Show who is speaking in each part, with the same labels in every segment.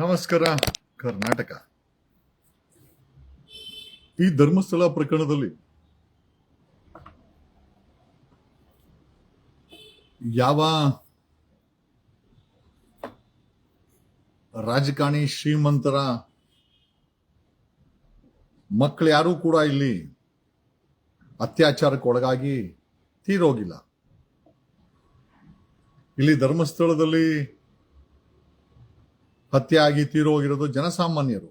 Speaker 1: ನಮಸ್ಕಾರ, ಕರ್ನಾಟಕ. ಈ ಧರ್ಮಸ್ಥಳ ಪ್ರಕರಣದಲ್ಲಿ ಯಾವ ರಾಜಕಾರಣಿ ಶ್ರೀಮಂತರ ಮಕ್ಕಳು ಯಾರೂ ಕೂಡ ಇಲ್ಲಿ ಅತ್ಯಾಚಾರಕ್ಕೆ ಒಳಗಾಗಿ ತೀರೋಗಿಲ್ಲ. ಇಲ್ಲಿ ಧರ್ಮಸ್ಥಳದಲ್ಲಿ ಹತ್ಯೆ ಆಗಿ ತೀರೋಗಿರೋದು ಜನಸಾಮಾನ್ಯರು.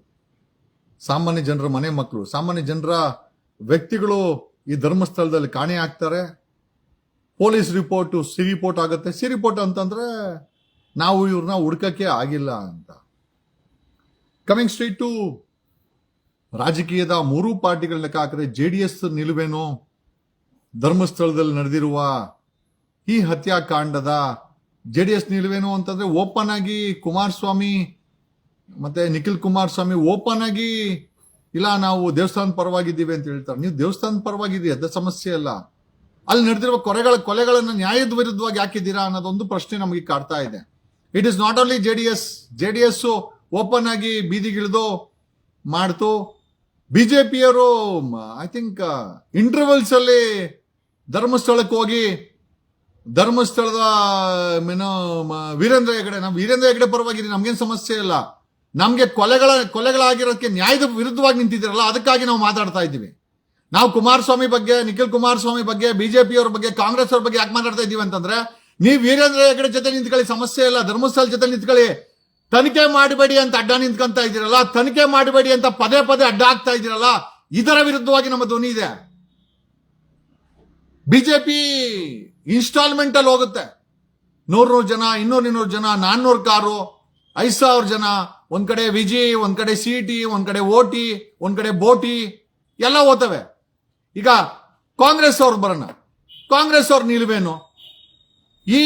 Speaker 1: ಸಾಮಾನ್ಯ ಜನರ ಮನೆ ಮಕ್ಕಳು. ಸಾಮಾನ್ಯ ಜನರ ವ್ಯಕ್ತಿಗಳು ಈ ಧರ್ಮಸ್ಥಳದಲ್ಲಿ ಕಾಣೆ ಆಗ್ತಾರೆ ಪೊಲೀಸ್ ರಿಪೋರ್ಟ್ ಸಿ ರಿಪೋರ್ಟ್ ಆಗುತ್ತೆ. ಸಿ ರಿಪೋರ್ಟ್ ಅಂತಂದ್ರೆ ನಾವು ಇವ್ರನ್ನ ಹುಡ್ಕಕ್ಕೆ ಆಗಿಲ್ಲ ಅಂತ. ಕಮಿಂಗ್ ಸ್ಟ್ರೀಟ್ ಟು ರಾಜಕೀಯದ ಮೂರೂ ಪಾರ್ಟಿಗಳ ಲೆಕ್ಕ ಹಾಕಿದ್ರೆ ಜೆ ಡಿ ಎಸ್ ನಿಲುವೇನು ಧರ್ಮಸ್ಥಳದಲ್ಲಿ ನಡೆದಿರುವ ಈ ಹತ್ಯಾಕಾಂಡದ ಜೆ ಡಿ ಎಸ್ ನಿಲುವೇನು ಅಂತಂದ್ರೆ ಓಪನ್ ಆಗಿ ಕುಮಾರಸ್ವಾಮಿ ಮತ್ತೆ ನಿಖಿಲ್ ಕುಮಾರಸ್ವಾಮಿ ಓಪನ್ ಆಗಿ, ಇಲ್ಲ ನಾವು ದೇವಸ್ಥಾನ ಪರವಾಗಿದ್ದೀವಿ ಅಂತ ಹೇಳ್ತಾರೆ. ನೀವು ದೇವಸ್ಥಾನ ಪರವಾಗಿದ್ದೀರಿ, ಅದ ಸಮಸ್ಯೆ ಅಲ್ಲ. ಅಲ್ಲಿ ನಡೆದಿರುವ ಕೊರೆಗಳ, ಕೊಲೆಗಳನ್ನು ನ್ಯಾಯದ ವಿರುದ್ಧವಾಗಿ ಹಾಕಿದ್ದೀರಾ ಅನ್ನೋದೊಂದು ಪ್ರಶ್ನೆ ನಮಗೆ ಕಾಡ್ತಾ ಇದೆ. It is not only J D S J D S open ಆಗಿ ಬೀದಿಗಿಳಿದು ಮಾಡ್ತು. ಬಿಜೆಪಿಯವರು ಐ ಥಿಂಕ್ ಇಂಟರ್ವಲ್ಸ್ ಅಲ್ಲಿ ಧರ್ಮಸ್ಥಳಕ್ಕೆ ಹೋಗಿ ಧರ್ಮಸ್ಥಳದ ಏನೋ ವೀರೇಂದ್ರ ಹೆಗಡೆ ನಾವು ವೀರೇಂದ್ರ ಹೆಗಡೆ ಪರವಾಗಿದೆ ನಮ್ಗೇನು ಸಮಸ್ಯೆ ಇಲ್ಲ. ನಮಗೆ ಕೊಲೆಗಳ ಕೊಲೆಗಳಾಗಿರೋದಕ್ಕೆ ನ್ಯಾಯದ ವಿರುದ್ಧವಾಗಿ ನಿಂತಿದ್ದೀರಲ್ಲ, ಅದಕ್ಕಾಗಿ ನಾವು ಮಾತಾಡ್ತಾ ಇದ್ದೀವಿ. ನಾವು ಕುಮಾರಸ್ವಾಮಿ ಬಗ್ಗೆ, ನಿಖಿಲ್ ಕುಮಾರಸ್ವಾಮಿ ಬಗ್ಗೆ, ಬಿಜೆಪಿಯವ್ರ ಬಗ್ಗೆ ಕಾಂಗ್ರೆಸ್ ಅವ್ರ ಬಗ್ಗೆ ಯಾಕೆ ಮಾತಾಡ್ತಾ ಇದ್ದೀವಿ ಅಂತಂದ್ರೆ, ನೀವು ವೀರೇಂದ್ರ ಹೆಗಡೆ ಜೊತೆ ನಿಂತ್ಕೊಳ್ಳಿ, ಸಮಸ್ಯೆ ಇಲ್ಲ, ಧರ್ಮಸ್ಥಳ ಜೊತೆ ನಿಂತ್ಕೊಳ್ಳಿ, ತನಿಖೆ ಮಾಡಬೇಡಿ ಅಂತ ಅಡ್ಡ ನಿಂತ್ಕೊಂತ ಇದ್ದೀರಲ್ಲ, ತನಿಖೆ ಮಾಡಬೇಡಿ ಅಂತ ಪದೇ ಪದೇ ಅಡ್ಡ ಆಗ್ತಾ ಇದ್ದೀರಲ್ಲ, ಇದರ ವಿರುದ್ಧವಾಗಿ ನಮ್ಮ ಧ್ವನಿ ಇದೆ. ಬಿಜೆಪಿ ಇನ್ಸ್ಟಾಲ್ಮೆಂಟ್ ಅಲ್ಲಿ ಹೋಗುತ್ತೆ. ನೂರ್ ನೂರು ಜನ, ಇನ್ನೂರ್ ಇನ್ನೂರು ಜನ, ನಾನ್ನೂರು ಕಾರು, ಐದ್ ಸಾವಿರ ಜನ, ಒಂದ್ ಕಡೆ ವಿಜಿ, ಒಂದ್ ಕಡೆ ಸಿ ಟಿ ಒಂದ್ ಕಡೆ ಓಟಿ, ಒಂದ್ ಕಡೆ ಬೋಟಿ, ಎಲ್ಲ ಓತವೆ ಈಗ ಕಾಂಗ್ರೆಸ್ ಅವ್ರು ಬರೋಣ. ಕಾಂಗ್ರೆಸ್ ಅವ್ರ ನಿಲುವೇನು? ಈ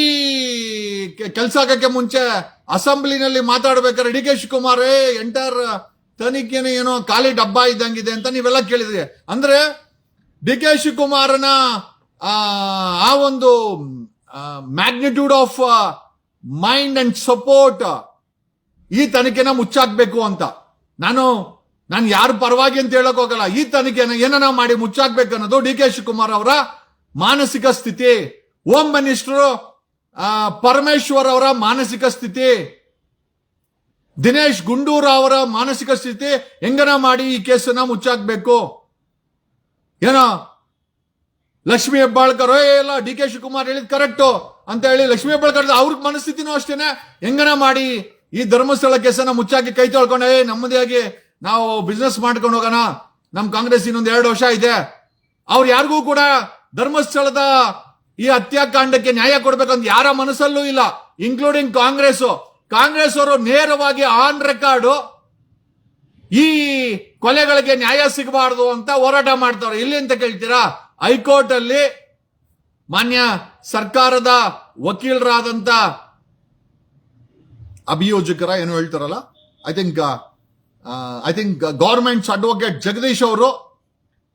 Speaker 1: ಕೆಲಸ ಆಗಕ್ಕೆ ಮುಂಚೆ ಅಸೆಂಬ್ಲಿನಲ್ಲಿ ಮಾತಾಡ್ಬೇಕಾದ್ರೆ ಡಿ ಕೆ ಶಿವಕುಮಾರ್ ಎಂಟರ್ ತನಿಖೆನೇ ಏನೋ ಖಾಲಿ ಡಬ್ಬ ಇದ್ದಂಗಿದೆ ಅಂತ ನೀವೆಲ್ಲ ಕೇಳಿದ್ರಿ. ಅಂದ್ರೆ ಡಿ ಕೆ ಶಿವಕುಮಾರನ ಆ, ಒಂದು magnitude of mind and support ಈ ತನಿಖೆನ ಮುಚ್ಚಾಕ್ಬೇಕು ಅಂತ. ನಾನು ನಾನು ಯಾರು ಪರವಾಗಿ ಅಂತ ಹೇಳಕ್ ಹೋಗಲ್ಲ. ಈ ತನಿಖೆನ ಏನನ ಮಾಡಿ ಮುಚ್ಚಾಕ್ಬೇಕು ಅನ್ನೋದು ಡಿ ಕೆ ಶಿವಕುಮಾರ್ ಅವರ ಮಾನಸಿಕ ಸ್ಥಿತಿ. ಹೋಮ್ ಮಿನಿಸ್ಟರ್ ಪರಮೇಶ್ವರ್ ಅವರ ಮಾನಸಿಕ ಸ್ಥಿತಿ. ದಿನೇಶ್ ಗುಂಡೂರಾವ್ ಅವರ ಮಾನಸಿಕ ಸ್ಥಿತಿ ಹೆಂಗನ ಮಾಡಿ ಈ ಕೇಸನ್ನ ಮುಚ್ಚಾಕ್ಬೇಕು? ಏನೋ ಲಕ್ಷ್ಮೀ ಹೆಬ್ಬಾಳ್ಕರ್, ಏ ಇಲ್ಲ ಡಿ ಕೆ ಶಿವಕುಮಾರ್ ಹೇಳಿದ್ ಕರೆಕ್ಟು ಅಂತ ಹೇಳಿ ಲಕ್ಷ್ಮೀ ಹೆಬ್ಬಾಳ್ಕರ್ ಅವ್ರಿಗೆ ಮನಸ್ಥಿತಿನೂ ಅಷ್ಟೇನೆ. ಹೆಂಗನ ಮಾಡಿ ಈ ಧರ್ಮಸ್ಥಳ ಕೆಸನ ಮುಚ್ಚಾಕಿ ಕೈ ತೊಳ್ಕೊಂಡು, ಏ ಆಗಿ ನಾವು ಬಿಸ್ನೆಸ್ ಮಾಡ್ಕೊಂಡು ಹೋಗೋಣ. ನಮ್ ಕಾಂಗ್ರೆಸ್ ಇನ್ನೊಂದು ಎರಡು ವರ್ಷ ಇದೆ. ಅವ್ರು ಯಾರಿಗೂ ಕೂಡ ಧರ್ಮಸ್ಥಳದ ಈ ಹತ್ಯಾಕಾಂಡಕ್ಕೆ ನ್ಯಾಯ ಕೊಡ್ಬೇಕಂತ ಯಾರ ಮನಸ್ಸಲ್ಲೂ ಇಲ್ಲ ಇನ್ಕ್ಲೂಡಿಂಗ್ ಕಾಂಗ್ರೆಸ್ ಕಾಂಗ್ರೆಸ್ ಅವರು ನೇರವಾಗಿ ಆನ್ ರೆಕಾರ್ಡ್ ಈ ಕೊಲೆಗಳಿಗೆ ನ್ಯಾಯ ಸಿಗಬಾರದು ಅಂತ ಹೋರಾಟ ಮಾಡ್ತಾರೆ. ಇಲ್ಲಿ ಅಂತ ಕೇಳ್ತೀರಾ? ಹೈಕೋರ್ಟ್ ಅಲ್ಲಿ ಮಾನ್ಯ ಸರ್ಕಾರದ ವಕೀಲರಾದಂತ ಅಭಿಯೋಜಕರ ಏನು ಹೇಳ್ತಾರಲ್ಲ? I think I think government's advocate Jagadish ಅವರು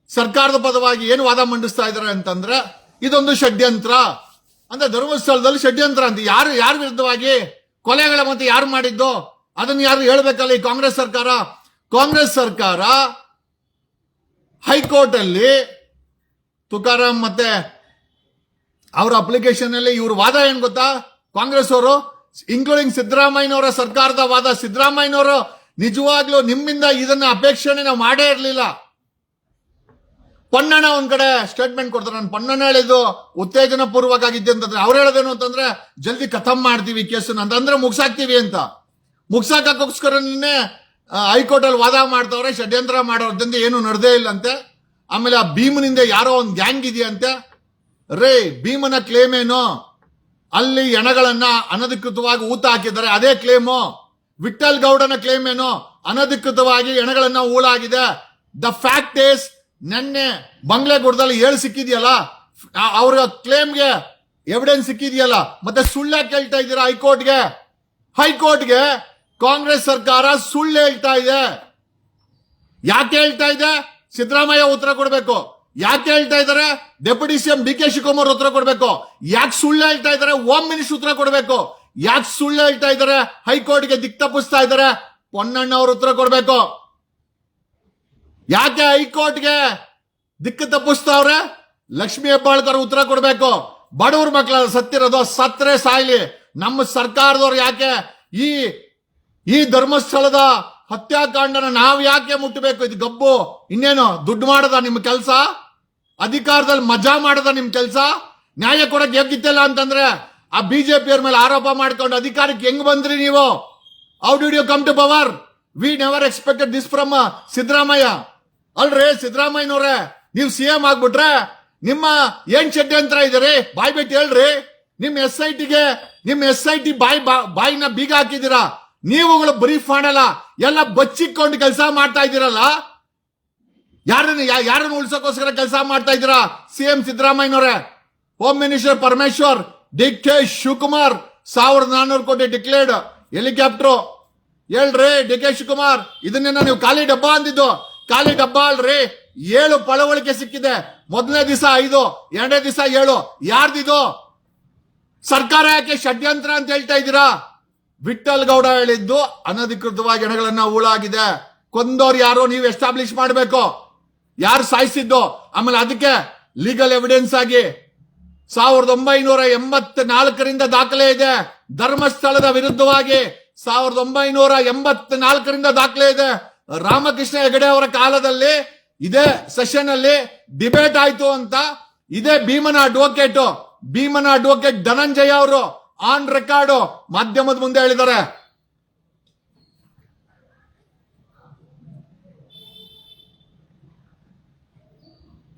Speaker 1: ಸರ್ಕಾರದ ಪದವಾಗಿ ಏನು ವಾದ ಮಂಡಿಸ್ತಾ ಇದ್ದಾರೆ ಅಂತಂದ್ರೆ, ಇದೊಂದು ಷಡ್ಯಂತ್ರ. ಅಂದ್ರೆ ಧರ್ಮಸ್ಥಳದಲ್ಲಿ ಷಡ್ಯಂತ್ರ ಅಂತ. ಯಾರು, ಯಾರ ವಿರುದ್ಧವಾಗಿ ಕೊಲೆಗಳ ಮತ್ತೆ ಯಾರು ಮಾಡಿದ್ದು ಅದನ್ನ ಯಾರು ಹೇಳ್ಬೇಕಲ್ಲ ಈ ಕಾಂಗ್ರೆಸ್ ಸರ್ಕಾರ? ಕಾಂಗ್ರೆಸ್ ಸರ್ಕಾರ ಹೈಕೋರ್ಟ್ ಅಲ್ಲಿ ತುಕಾರಾಮ್ ಮತ್ತೆ ಅವರ ಅಪ್ಲಿಕೇಶನ್ ಅಲ್ಲಿ ಇವ್ರ ವಾದ ಏನು ಗೊತ್ತಾ? ಕಾಂಗ್ರೆಸ್ ಅವರು ಇನ್ಕ್ಲೂಡಿಂಗ್ ಸಿದ್ದರಾಮಯ್ಯನವರ ಸರ್ಕಾರದ ವಾದ. ಸಿದ್ದರಾಮಯ್ಯನವರು ನಿಜವಾಗ್ಲೂ ನಿಮ್ಮಿಂದ ಇದನ್ನ ಅಪೇಕ್ಷಣೆ ನಾವು ಮಾಡೇ ಇರಲಿಲ್ಲ. ಪೊನ್ನಣ್ಣ ಒಂದ್ ಕಡೆ ಸ್ಟೇಟ್ಮೆಂಟ್ ಕೊಡ್ತಾರೆ. ನಾನು ಪೊನ್ನಣ್ಣ ಹೇಳಿದ್ದು ಉತ್ತೇಜನ ಪೂರ್ವಕ ಆಗಿದ್ದೆ ಅಂತಂದ್ರೆ ಅವ್ರು ಹೇಳೋದೇನು ಅಂತಂದ್ರೆ, ಜಲ್ದಿ ಖತಮ್ ಮಾಡ್ತೀವಿ ಕೇಸನ್ನ ಅಂತಂದ್ರೆ ಮುಗ್ಸಾಕ್ತೀವಿ ಅಂತ. ಮುಗ್ಸಾಕೋಸ್ಕರ ನಿನ್ನೆ ಹೈಕೋರ್ಟ್ ಅಲ್ಲಿ ವಾದ ಮಾಡ್ತವ್ರೆ, ಷಡ್ಯಂತ್ರ ಮಾಡೋದ್ರಿಂದ ಏನು ನಡೆದೇ ಇಲ್ಲ ಅಂತೆ. ಆಮೇಲೆ ಆ ಭೀಮನಿಂದ ಯಾರೋ ಒಂದು ಗ್ಯಾಂಗ್ ಇದೆಯಂತೆ? ರೇ, ಭೀಮನ ಕ್ಲೇಮ್ ಏನು? ಅಲ್ಲಿ ಎಣಗಳನ್ನ ಅನಧಿಕೃತವಾಗಿ ಊತ ಹಾಕಿದ್ದಾರೆ. ಅದೇ ಕ್ಲೇಮು ವಿಠಲ್ ಗೌಡನ ಕ್ಲೇಮ್ ಏನು? ಅನಧಿಕೃತವಾಗಿ ಎಣಗಳನ್ನ ಊಳಾಗಿದೆ. ದ ಫ್ಯಾಕ್ಟ್ ಇಸ್ ನೆನ್ನೆ ಬಂಗ್ಲೆಗೂಡದಲ್ಲಿ ಏಳು ಸಿಕ್ಕಿದೆಯಲ್ಲ? ಅವ್ರ ಕ್ಲೇಮ್ಗೆ ಎವಿಡೆನ್ಸ್ ಸಿಕ್ಕಿದೆಯಲ್ಲ? ಮತ್ತೆ ಸುಳ್ಳ ಕೇಳ್ತಾ ಇದ್ದೀರಾ ಹೈಕೋರ್ಟ್ಗೆ? ಹೈಕೋರ್ಟ್ಗೆ ಕಾಂಗ್ರೆಸ್ ಸರ್ಕಾರ ಸುಳ್ಳು ಹೇಳ್ತಾ ಇದೆ. ಯಾಕೆ ಹೇಳ್ತಾ ಇದೆ? ಸಿದ್ದರಾಮಯ್ಯ ಉತ್ತರ ಕೊಡಬೇಕು. ಯಾಕೆ ಹೇಳ್ತಾ ಇದ್ದಾರೆ? Deputy CM D K Shivakumar ಉತ್ತರ ಕೊಡಬೇಕು. ಯಾಕೆ ಸುಳ್ಳು ಹೇಳ್ತಾ ಇದ್ದಾರೆ? ಹೋಮ್ ಮಿನಿಸ್ಟರ್ ಉತ್ತರ ಕೊಡಬೇಕು. ಯಾಕೆ ಸುಳ್ಳು ಹೇಳ್ತಾ ಇದ್ದಾರೆ? ಹೈಕೋರ್ಟ್ಗೆ ದಿಕ್ ತಪ್ಪಿಸ್ತಾ ಇದ್ದಾರೆ. ಪೊನ್ನಣ್ಣ ಅವರು ಉತ್ತರ ಕೊಡಬೇಕು. ಯಾಕೆ ಹೈಕೋರ್ಟ್ಗೆ ದಿಕ್ಕು ತಪ್ಪಿಸ್ತಾವ್ರೆ ಲಕ್ಷ್ಮಿ ಹೆಬ್ಬಾಳ್ಕರ್ ಉತ್ತರ ಕೊಡಬೇಕು. ಬಡವ್ರ ಮಕ್ಕಳ ಸತ್ತಿರೋದು ಸತ್ರೆ ಸಾಯ್ಲಿ. ನಮ್ಮ ಸರ್ಕಾರದವ್ರು ಯಾಕೆ ಈ ಈ ಧರ್ಮಸ್ಥಳದ ಹತ್ಯಾಕಾಂಡನ ನಾವು ಯಾಕೆ ಮುಟ್ಟಬೇಕು? ಇದು ಗಬ್ಬು. ಇನ್ನೇನು, ದುಡ್ಡು ಮಾಡದ ನಿಮ್ಮ ಕೆಲಸ? ಅಧಿಕಾರದಲ್ಲಿ ಮಜಾ ಮಾಡದ ನಿಮ್ಮ ಕೆಲಸ? ನ್ಯಾಯ ಕೊಡಕ್ ಹೇಗಿತ್ತಲ್ಲ ಅಂತಂದ್ರೆ ಆ ಬಿಜೆಪಿಯವ್ರ ಮೇಲೆ ಆರೋಪ ಮಾಡ್ಕೊಂಡು ಅಧಿಕಾರಕ್ಕೆ ಹೆಂಗ್ ಬಂದ್ರಿ ನೀವು? How did you come to power we never expected this from Siddaramaiah ಅಲ್ರಿ, ಸಿದ್ದರಾಮಯ್ಯನವ್ರೆ, ನೀವು ಸಿ ಎಂ ಆಗ್ಬಿಟ್ರೆ ನಿಮ್ಮ ಏನ್ ಷಡ್ಯಂತ್ರ ಇದರಿ ಬಾಯ್ ಬಿಟ್ಟು ಹೇಳ್ರಿ. ನಿಮ್ ಎಸ್ ಐ ಟಿಗೆ ನಿಮ್ ಎಸ್ ಐ ಟಿ ಬಾಯಿ ಬಾಯಿನ ಬೀಗ ಹಾಕಿದ್ದೀರಾ? ನೀವುಗಳು ಬ್ರೀಫ್ ಮಾಡಲ್ಲ ಎಲ್ಲ ಬಚ್ಚಿಕೊಂಡು ಕೆಲಸ ಮಾಡ್ತಾ ಇದ್ದೀರಲ್ಲ? ಯಾರನ್ನ ಯಾರನ್ನ ಉಳ್ಸೋಕೋಸ್ಕರ ಕೆಲಸ ಮಾಡ್ತಾ ಇದ್ದೀರಾ? ಸಿ ಎಂ ಸಿದ್ದರಾಮಯ್ಯನವರೇ. Home minister Parameshwar, D K Shivakumar, ಸಾವಿರದ ನಾನ್ನೂರು ಕೋಟಿ ಡಿಕ್ಲೇರ್ಡ್ ಹೆಲಿಕಾಪ್ಟರ್ ಹೇಳ್ರಿ, ಡಿ ಕೆ ಶಿವಕುಮಾರ್ ಇದನ್ನೇನ ನೀವು ಖಾಲಿ ಡಬ್ಬ ಅಂದಿದ್ದು. ಖಾಲಿ ಡಬ್ಬ ಅಲ್ರಿ, ಏಳು ಪಳವಳಿಕೆ ಸಿಕ್ಕಿದೆ. ಮೊದಲನೇ ದಿವಸ ಐದು, ಎರಡನೇ ದಿವಸ ಏಳು. ಯಾರ್ದಿದು? ಸರ್ಕಾರ ಯಾಕೆ ಷಡ್ಯಂತ್ರ ಅಂತ ಹೇಳ್ತಾ ಇದ್ದೀರಾ? ವಿಠಲ್ ಗೌಡ ಹೇಳಿದ್ದು ಅನಧಿಕೃತವಾಗಿ ಹಣಗಳನ್ನ ಹೂಳಾಗಿದೆ ಕೊಂದವ್ರು ಯಾರೋ ನೀವು ಎಸ್ಟಾಬ್ಲಿಷ್ ಮಾಡಬೇಕು. ಯಾರು ಸಾಯಿಸಿದ್ದು? ಆಮೇಲೆ ಅದಕ್ಕೆ ಲೀಗಲ್ ಎವಿಡೆನ್ಸ್ ಆಗಿ ಸಾವಿರದ ಒಂಬೈನೂರ ಎಂಬತ್ ನಾಲ್ಕರಿಂದ ದಾಖಲೆ ಇದೆ. ಧರ್ಮಸ್ಥಳದ ವಿರುದ್ಧವಾಗಿ ಸಾವಿರದ ಒಂಬೈನೂರ ಎಂಬತ್ ನಾಲ್ಕರಿಂದ ದಾಖಲೆ ಇದೆ. ರಾಮಕೃಷ್ಣ ಹೆಗಡೆ ಅವರ ಕಾಲದಲ್ಲಿ ಇದೇ ಸೆಷನ್ ಅಲ್ಲಿ ಡಿಬೇಟ್ ಆಯ್ತು ಅಂತ ಇದೇ ಭೀಮನ ಅಡ್ವೊಕೇಟ್ ಭೀಮನ ಅಡ್ವೊಕೇಟ್ ಧನಂಜಯ ಅವರು ಆನ್ ರೆಕಾರ್ಡ್ ಮಾಧ್ಯಮದ ಮುಂದೆ ಹೇಳಿದ್ದಾರೆ.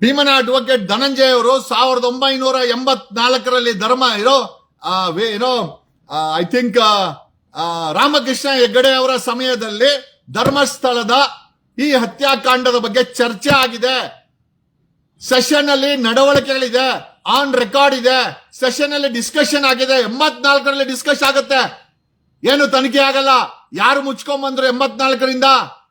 Speaker 1: ಭೀಮನ ಅಡ್ವೊಕೇಟ್ ಧನಂಜಯ ಅವರು ಸಾವಿರದ ಒಂಬೈನೂರ ಎಂಬತ್ನಾಲ್ಕರಲ್ಲಿ ಧರ್ಮ ಇರೋ ಏನೋ ಐ ಥಿಂಕ್ ರಾಮಕೃಷ್ಣ ಹೆಗ್ಗಡೆ ಅವರ ಸಮಯದಲ್ಲಿ ಧರ್ಮಸ್ಥಳದ ಈ ಹತ್ಯಾಕಾಂಡದ ಬಗ್ಗೆ ಚರ್ಚೆ ಆಗಿದೆ. ಸೆಷನ್ ಅಲ್ಲಿ ನಡವಳಿಕೆಗಳಿದೆ. ಆನ್ ರೆಕಾರ್ಡ್ ಇದೆ. ಸೆಷನ್ ಅಲ್ಲಿ ಡಿಸ್ಕಷನ್ ಆಗಿದೆ. ಎಂಬತ್ನಾಲ್ಕರಲ್ಲಿ ಡಿಸ್ಕಸ್ ಆಗುತ್ತೆ. ಏನು ತನಿಖೆ ಆಗಲ್ಲ. ಯಾರು ಮುಚ್ಕೊಂಬಂದ್ರು ಎಂಬತ್ನಾಲ್ಕರಿಂದ?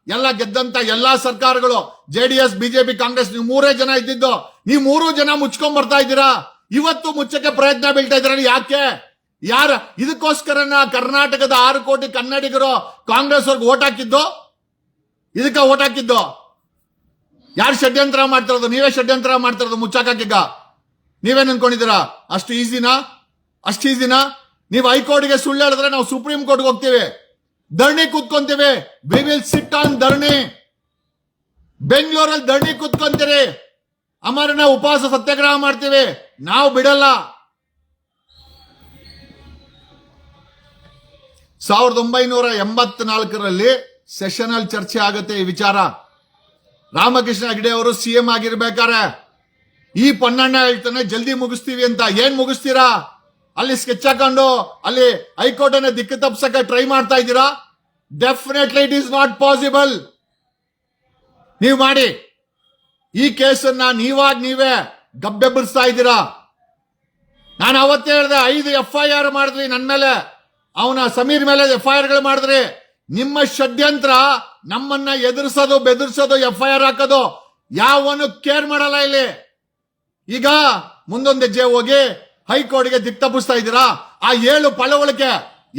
Speaker 1: ಎಲ್ಲ ಗೆದ್ದಂತ ಎಲ್ಲಾ ಸರ್ಕಾರಗಳು. J D S BJP Congress ನೀವು ಮೂರೇ ಜನ ಇದ್ದಿದ್ದು. ನೀವು ಮೂರು ಜನ ಮುಚ್ಕೊಂಡ್ ಬರ್ತಾ ಇದ್ದೀರಾ? ಇವತ್ತು ಮುಚ್ಚಕ್ಕೆ ಪ್ರಯತ್ನ ಬೀಳ್ತಾ ಇದ್ರ ಯಾಕೆ? ಯಾರ? ಇದಕ್ಕೋಸ್ಕರನ ಕರ್ನಾಟಕದ ಆರು ಕೋಟಿ ಕನ್ನಡಿಗರು ಕಾಂಗ್ರೆಸ್ ಅವ್ರಿಗೆ ಓಟ್ ಹಾಕಿದ್ದು? ಇದಕ್ಕ ಓಟ್ ಹಾಕಿದ್ದು? ಯಾರು ಷಡ್ಯಂತ್ರ ಮಾಡ್ತಿರೋದು ನೀವೇ ಷಡ್ಯಂತ್ರ ಮಾಡ್ತಿರೋದು ಮುಚ್ಚಾಕೀಗ ನೀವೇನ್ ಅನ್ಕೊಂಡಿದ್ದೀರಾ? ಅಷ್ಟು ಈಸಿನಾ? ಅಷ್ಟು ಈಸಿನಾ? ನೀವು ಹೈಕೋರ್ಟ್ಗೆ ಸುಳ್ಳು ಹೇಳಿದ್ರೆ ನಾವು ಸುಪ್ರೀಂ ಕೋರ್ಟ್ಗೆ ಹೋಗ್ತೀವಿ. ಧರಣಿ ಕೂತ್ಕೊಂತೀವಿ. We will sit on dharna. ಬೆಂಗಳೂರಲ್ಲಿ ಧರಣಿ ಕೂತ್ಕೊಂತೀರಿ. ಅಮರನ ಉಪವಾಸ ಸತ್ಯಾಗ್ರಹ ಮಾಡ್ತೀವಿ. ನಾವು ಬಿಡಲ್ಲ. ಸಾವಿರದ ಒಂಬೈನೂರ ಎಂಬತ್ನಾಲ್ಕರಲ್ಲಿ ಸೆಷನ್ ಅಲ್ಲಿ ಚರ್ಚೆ ಆಗುತ್ತೆ ಈ ವಿಚಾರ. ರಾಮಕೃಷ್ಣ ಹೆಗಡೆ ಅವರು ಸಿಎಂ ಆಗಿರ್ಬೇಕಾರೆ. ಈ ಪೊನ್ನಣ್ಣ ಹೇಳ್ತಾನೆ, ಜಲ್ದಿ ಮುಗಿಸ್ತೀವಿ ಅಂತ. ಏನ್ ಮುಗಿಸ್ತೀರಾ? ಅಲ್ಲಿ ಸ್ಕೆಚ್ ಹಾಕೊಂಡು, ಅಲ್ಲಿ ಹೈಕೋರ್ಟ್ ಅನ್ನ ದಿಕ್ಕು ತಪ್ಸಕ್ಕೆ ಟ್ರೈ ಮಾಡ್ತಾ ಇದ್ದೀರಾ? Definitely it is not possible ನೀವು ಮಾಡಿ. ಈ ಕೇಸನ್ನ ನೀವಾಗ ನೀವೇ ಗಬ್ಬೆಬ್ಬರಿಸ್ತಾ ಇದ್ದೀರಾ? ನಾನು ಅವತ್ತೇ ಹೇಳಿದೆ, ಐದು ಎಫ್ ಐ ಆರ್ ಮಾಡಿದ್ರಿ ನನ್ನ ಮೇಲೆ. ಅವನ ಸಮೀರ್ ಮೇಲೆ ಎಫ್ ಐ ಆರ್ಗಳು ಮಾಡಿದ್ರಿ. ನಿಮ್ಮ ಷಡ್ಯಂತ್ರ ನಮ್ಮನ್ನ ಎದುರಿಸೋದು, ಬೆದರಿಸೋದು ಎಫ್ ಐ ಆರ್ ಹಾಕೋದು. ಯಾವನು ಕೇರ್ ಮಾಡಲ್ಲ ಇಲ್ಲಿ. ಈಗ ಮುಂದೊಂದು ಹೆಜ್ಜೆ ಹೋಗಿ ಹೈಕೋರ್ಟ್ಗೆ ದಿಕ್ ತಪ್ಪಿಸ್ತಾ ಇದ್ದೀರಾ? ಆ ಏಳು ಪಳವಳಿಕೆ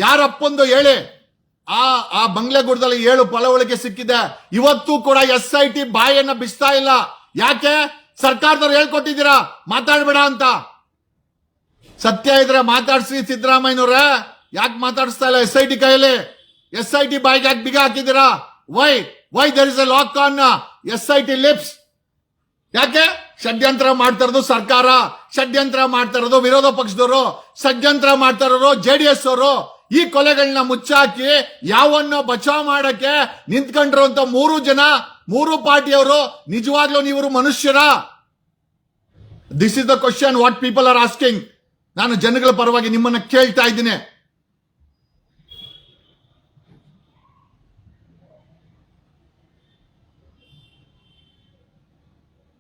Speaker 1: ಯಾರಪ್ಪಂದು ಹೇಳಿ? ಆ ಆ ಬಂಗ್ಲೆಗುಡ್ದಲ್ಲಿ ಏಳು ಪಳವಳಿಕೆ ಸಿಕ್ಕಿದೆ. ಇವತ್ತು ಕೂಡ ಎಸ್ ಐ ಟಿ ಬಾಯನ್ನ ಬಿಸ್ತಾ ಇಲ್ಲ. ಯಾಕೆ? ಸರ್ಕಾರದವ್ರು ಹೇಳ್ಕೊಟ್ಟಿದ್ದೀರಾ? ಮಾತಾಡ್ಬೇಡ ಅಂತ. ಸತ್ಯ ಇದ್ರೆ ಮಾತಾಡ್ಸಿ ಸಿದ್ದರಾಮಯ್ಯನವ್ರೆ. ಯಾಕೆ ಮಾತಾಡಿಸ್ತಾ ಇಲ್ಲ ಎಸ್ ಐ ಟಿ ಕೈಯಲ್ಲಿ? ಎಸ್ ಐ ಟಿ ಬಾಯ್ಗೆ ಯಾಕೆ ಬಿಗ ಹಾಕಿದ್ದೀರಾ? Why why there is a lock on S I T lips ಯಾಕೆ? ಷಡ್ಯಂತ್ರ ಮಾಡ್ತಾ ಇರೋದು ಸರ್ಕಾರ, ಷಡ್ಯಂತ್ರ ಮಾಡ್ತಾ ಇರೋದು ವಿರೋಧ ಪಕ್ಷದವರು, ಷಡ್ಯಂತ್ರ ಮಾಡ್ತಾ ಇರೋರು ಎಸ್ ಅವರು. ಈ ಕೊಲೆಗಳನ್ನ ಮುಚ್ಚಾಕಿ ಯಾವನ್ನ ಬಚಾವ್ ಮಾಡಕ್ಕೆ ನಿಂತ್ಕೊಂಡಿರುವಂತ ಮೂರು ಜನ, ಮೂರು ಪಾರ್ಟಿಯವರು ನಿಜವಾಗ್ಲೂ ನೀವು ಮನುಷ್ಯರ? This is the question what people are asking ನಾನು ಜನಗಳ ಪರವಾಗಿ ನಿಮ್ಮನ್ನ ಕೇಳ್ತಾ ಇದ್ದೀನಿ.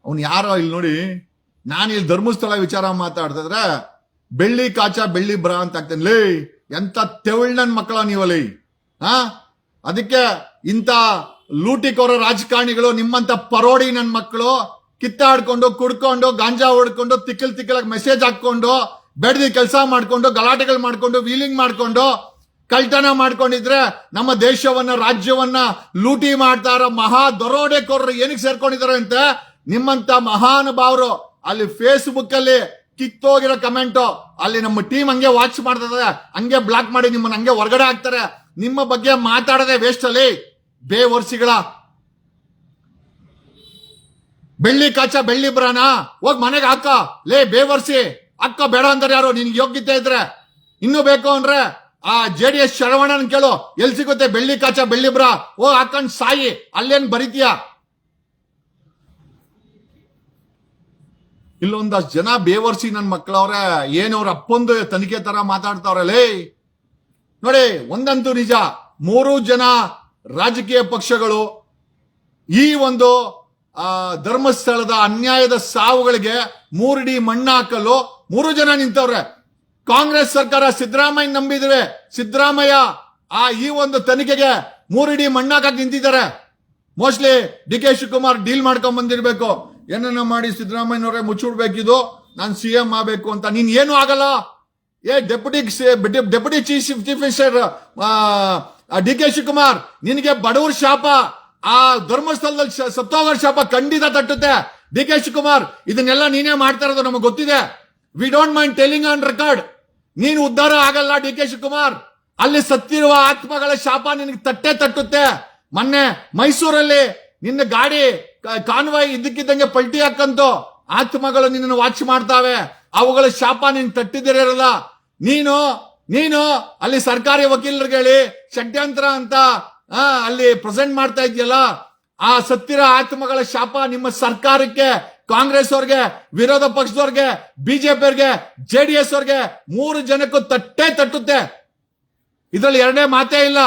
Speaker 1: ಅವ್ನು ಯಾರೋ ಇಲ್ಲಿ ನೋಡಿ, ನಾನು ಇಲ್ಲಿ ಧರ್ಮಸ್ಥಳ ವಿಚಾರ ಮಾತಾಡ್ತಿದ್ರೆ, ಬೆಳ್ಳಿ ಕಾಚ, ಬೆಳ್ಳಿ ಬ್ರಾ ಅಂತ ಆಗ್ತೇನೆ. ಲೇ, ಎಂತ ತೆವಳ್ ನನ್ ಮಕ್ಕಳ ನೀವಲ್ಲಿ ಹಾ ಅದಕ್ಕೆ ಇಂಥ ಲೂಟಿಕೋರ ರಾಜಕಾರಣಿಗಳು, ನಿಮ್ಮಂತ ಪರೋಡಿ ನನ್ನ ಮಕ್ಕಳು, ಕಿತ್ತಾಡ್ಕೊಂಡು, ಕುಡ್ಕೊಂಡು, ಗಾಂಜಾ ಹೊಡ್ಕೊಂಡು, ತಿಕ್ಕಲ್ ತಿಕ್ಕಲಾಗಿ ಮೆಸೇಜ್ ಹಾಕೊಂಡು ಬೆಡ್ದಿ ಕೆಲಸ ಮಾಡ್ಕೊಂಡು, ಗಲಾಟೆಗಳು ಮಾಡ್ಕೊಂಡು ವೀಲಿಂಗ್ ಮಾಡ್ಕೊಂಡು, ಕಳ್ತನ ಮಾಡ್ಕೊಂಡಿದ್ರೆ ನಮ್ಮ ದೇಶವನ್ನ, ರಾಜ್ಯವನ್ನ ಲೂಟಿ ಮಾಡ್ತಾರ ಮಹಾ ದರೋಡೆಕೋರರು ಏನಕ್ಕೆ ಸೇರ್ಕೊಂಡಿದ್ದಾರೆ ಅಂತ ನಿಮ್ಮಂತ ಮಹಾನುಭಾವರು ಅಲ್ಲಿ ಫೇಸ್ಬುಕ್ ಅಲ್ಲಿ ಕಿತ್ತೋಗಿರೋ ಕಮೆಂಟು ಅಲ್ಲಿ ನಮ್ಮ ಟೀಮ್ ಹಂಗೆ ವಾಚ್ ಮಾಡ್ತದೆ ಹಂಗೆ ಬ್ಲಾಕ್ ಮಾಡಿ ನಿಮ್ಮನ್ನ ಹಂಗೆ ಹೊರಗಡೆ ಹಾಕ್ತಾರೆ. ನಿಮ್ಮ ಬಗ್ಗೆ ಮಾತಾಡದೆ ವೇಸ್ಟ್ ಅಲ್ಲಿ ಬೇವರ್ಸಿಗಳ. ಬೆಳ್ಳಿ ಕಾಚ, ಬೆಳ್ಳಿ ಬ್ರಾನ, ಹೋಗ್ ಮನೆಗೆ ಹಾಕ. ಲೇ, ಬೇವರ್ಸಿ, ಅಕ್ಕ ಬೇಡ ಅಂತಾರೆ ಯಾರು, ನಿನ್ಗೆ ಯೋಗ್ಯತೆ ಇದ್ರೆ. ಇನ್ನೂ ಬೇಕು ಅಂದ್ರೆ ಆ ಜೆ ಡಿ ಎಸ್ ಶರವಣನ್ ಕೇಳು, ಎಲ್ ಸಿಗುತ್ತೆ ಬೆಳ್ಳಿ ಕಾಚ, ಬೆಳ್ಳಿ ಬ್ರಾ ಓ ಹಾಕೊಂಡ್ ಸಾಯಿ, ಅಲ್ಲೇನ್ ಬರೀತೀಯ? ಇಲ್ಲೊಂದಷ್ಟು ಜನ ಬೇವರ್ಸಿ ನನ್ನ ಮಕ್ಕಳವ್ರೆ ಏನು ಅವ್ರ ಅಪ್ಪಂದು ತನಿಖೆ ತರ ಮಾತಾಡ್ತಾವ್ರೆ, ಲೇ! ನೋಡಿ, ಒಂದಂತೂ ನಿಜ, ಮೂರು ಜನ ರಾಜಕೀಯ ಪಕ್ಷಗಳು ಈ ಒಂದು ಧರ್ಮಸ್ಥಳದ ಅನ್ಯಾಯದ ಸಾವುಗಳಿಗೆ ಮೂರಡಿ ಮಣ್ಣು ಹಾಕಲು ಮೂರು ಜನ ನಿಂತವ್ರೆ. ಕಾಂಗ್ರೆಸ್ ಸರ್ಕಾರ ಸಿದ್ದರಾಮಯ್ಯ ನಂಬಿದ್ರೆ ಸಿದ್ದರಾಮಯ್ಯ ಆ ಈ ಒಂದು ತನಿಖೆಗೆ ಮೂರಡಿ ಮಣ್ಣಾಕಕ್ಕೆ ನಿಂತಿದ್ದಾರೆ. Mostly D K Shivakumar deal ಮಾಡ್ಕೊಂಡ್ ಬಂದಿರ್ಬೇಕು. ಏನನ್ನ ಮಾಡಿ ಸಿದ್ದರಾಮಯ್ಯನವರೇ ಮುಚ್ಚಿಡ್ಬೇಕಿದು? ನಾನು ಸಿ ಎಂ ಆಗಬೇಕು ಅಂತ. ನೀನ್ ಏನು ಆಗಲ್ಲ. ಏ deputy deputy chief chief minister D K Shivakumar, ನಿನಗೆ ಬಡವರ ಶಾಪ. ಆ ಧರ್ಮಸ್ಥಳದಲ್ಲಿ ಸತ್ತೋಗರ ಶಾಪ ಖಂಡಿತ ತಟ್ಟುತ್ತೆ. ಡಿ ಕೆ ಶಿವಕುಮಾರ್, ಇದನ್ನೆಲ್ಲ ನೀನೇ ಮಾಡ್ತಾ ಇರೋದು ನಮಗೆ ಗೊತ್ತಿದೆ. We don't mind telling on record ನೀನು ಉದ್ಧಾರ ಆಗಲ್ಲ ಡಿ ಕೆ ಶಿವಕುಮಾರ್. ಅಲ್ಲಿ ಸತ್ತಿರುವ ಆತ್ಮಗಳ ಶಾಪ ನಿನಗೆ ತಟ್ಟೆ ತಟ್ಟುತ್ತೆ. ಮೊನ್ನೆ ಮೈಸೂರಲ್ಲಿ ನಿನ್ನ ಗಾಡಿ ಕಾನ್ವಾಯ್ ಇದ್ದಕ್ಕಿದ್ದಂಗೆ ಪಲ್ಟಿ ಹಾಕಂತು ಆತ್ಮಗಳು ನಿನ್ನನ್ನು ವಾಚ್ ಮಾಡ್ತಾವೆ. ಅವುಗಳ ಶಾಪ ನೀನ್ ತಟ್ಟಿದಿರಲ್ಲ. ನೀನು ನೀನು, ಅಲ್ಲಿ ಸರ್ಕಾರಿ ವಕೀಲರಿಗೆ ಹೇಳಿ, ಷಡ್ಯಂತ್ರ ಅಂತ ಅಲ್ಲಿ ಪ್ರೆಸೆಂಟ್ ಮಾಡ್ತಾ ಇದೆಯಲ್ಲ, ಆ ಸತ್ತಿರ ಆತ್ಮಗಳ ಶಾಪ ನಿಮ್ಮ ಸರ್ಕಾರಕ್ಕೆ, ಕಾಂಗ್ರೆಸ್ ಅವ್ರಿಗೆ, ವಿರೋಧ ಪಕ್ಷದವ್ರಿಗೆ ಬಿಜೆಪಿ ಅವ್ರಿಗೆ ಜೆ ಡಿ ಎಸ್ ಅವ್ರಿಗೆ ಮೂರು ಜನಕ್ಕೂ ತಟ್ಟೆ ತಟ್ಟುತ್ತೆ. ಇದ್ರಲ್ಲಿ ಎರಡನೇ ಮಾತೇ ಇಲ್ಲ.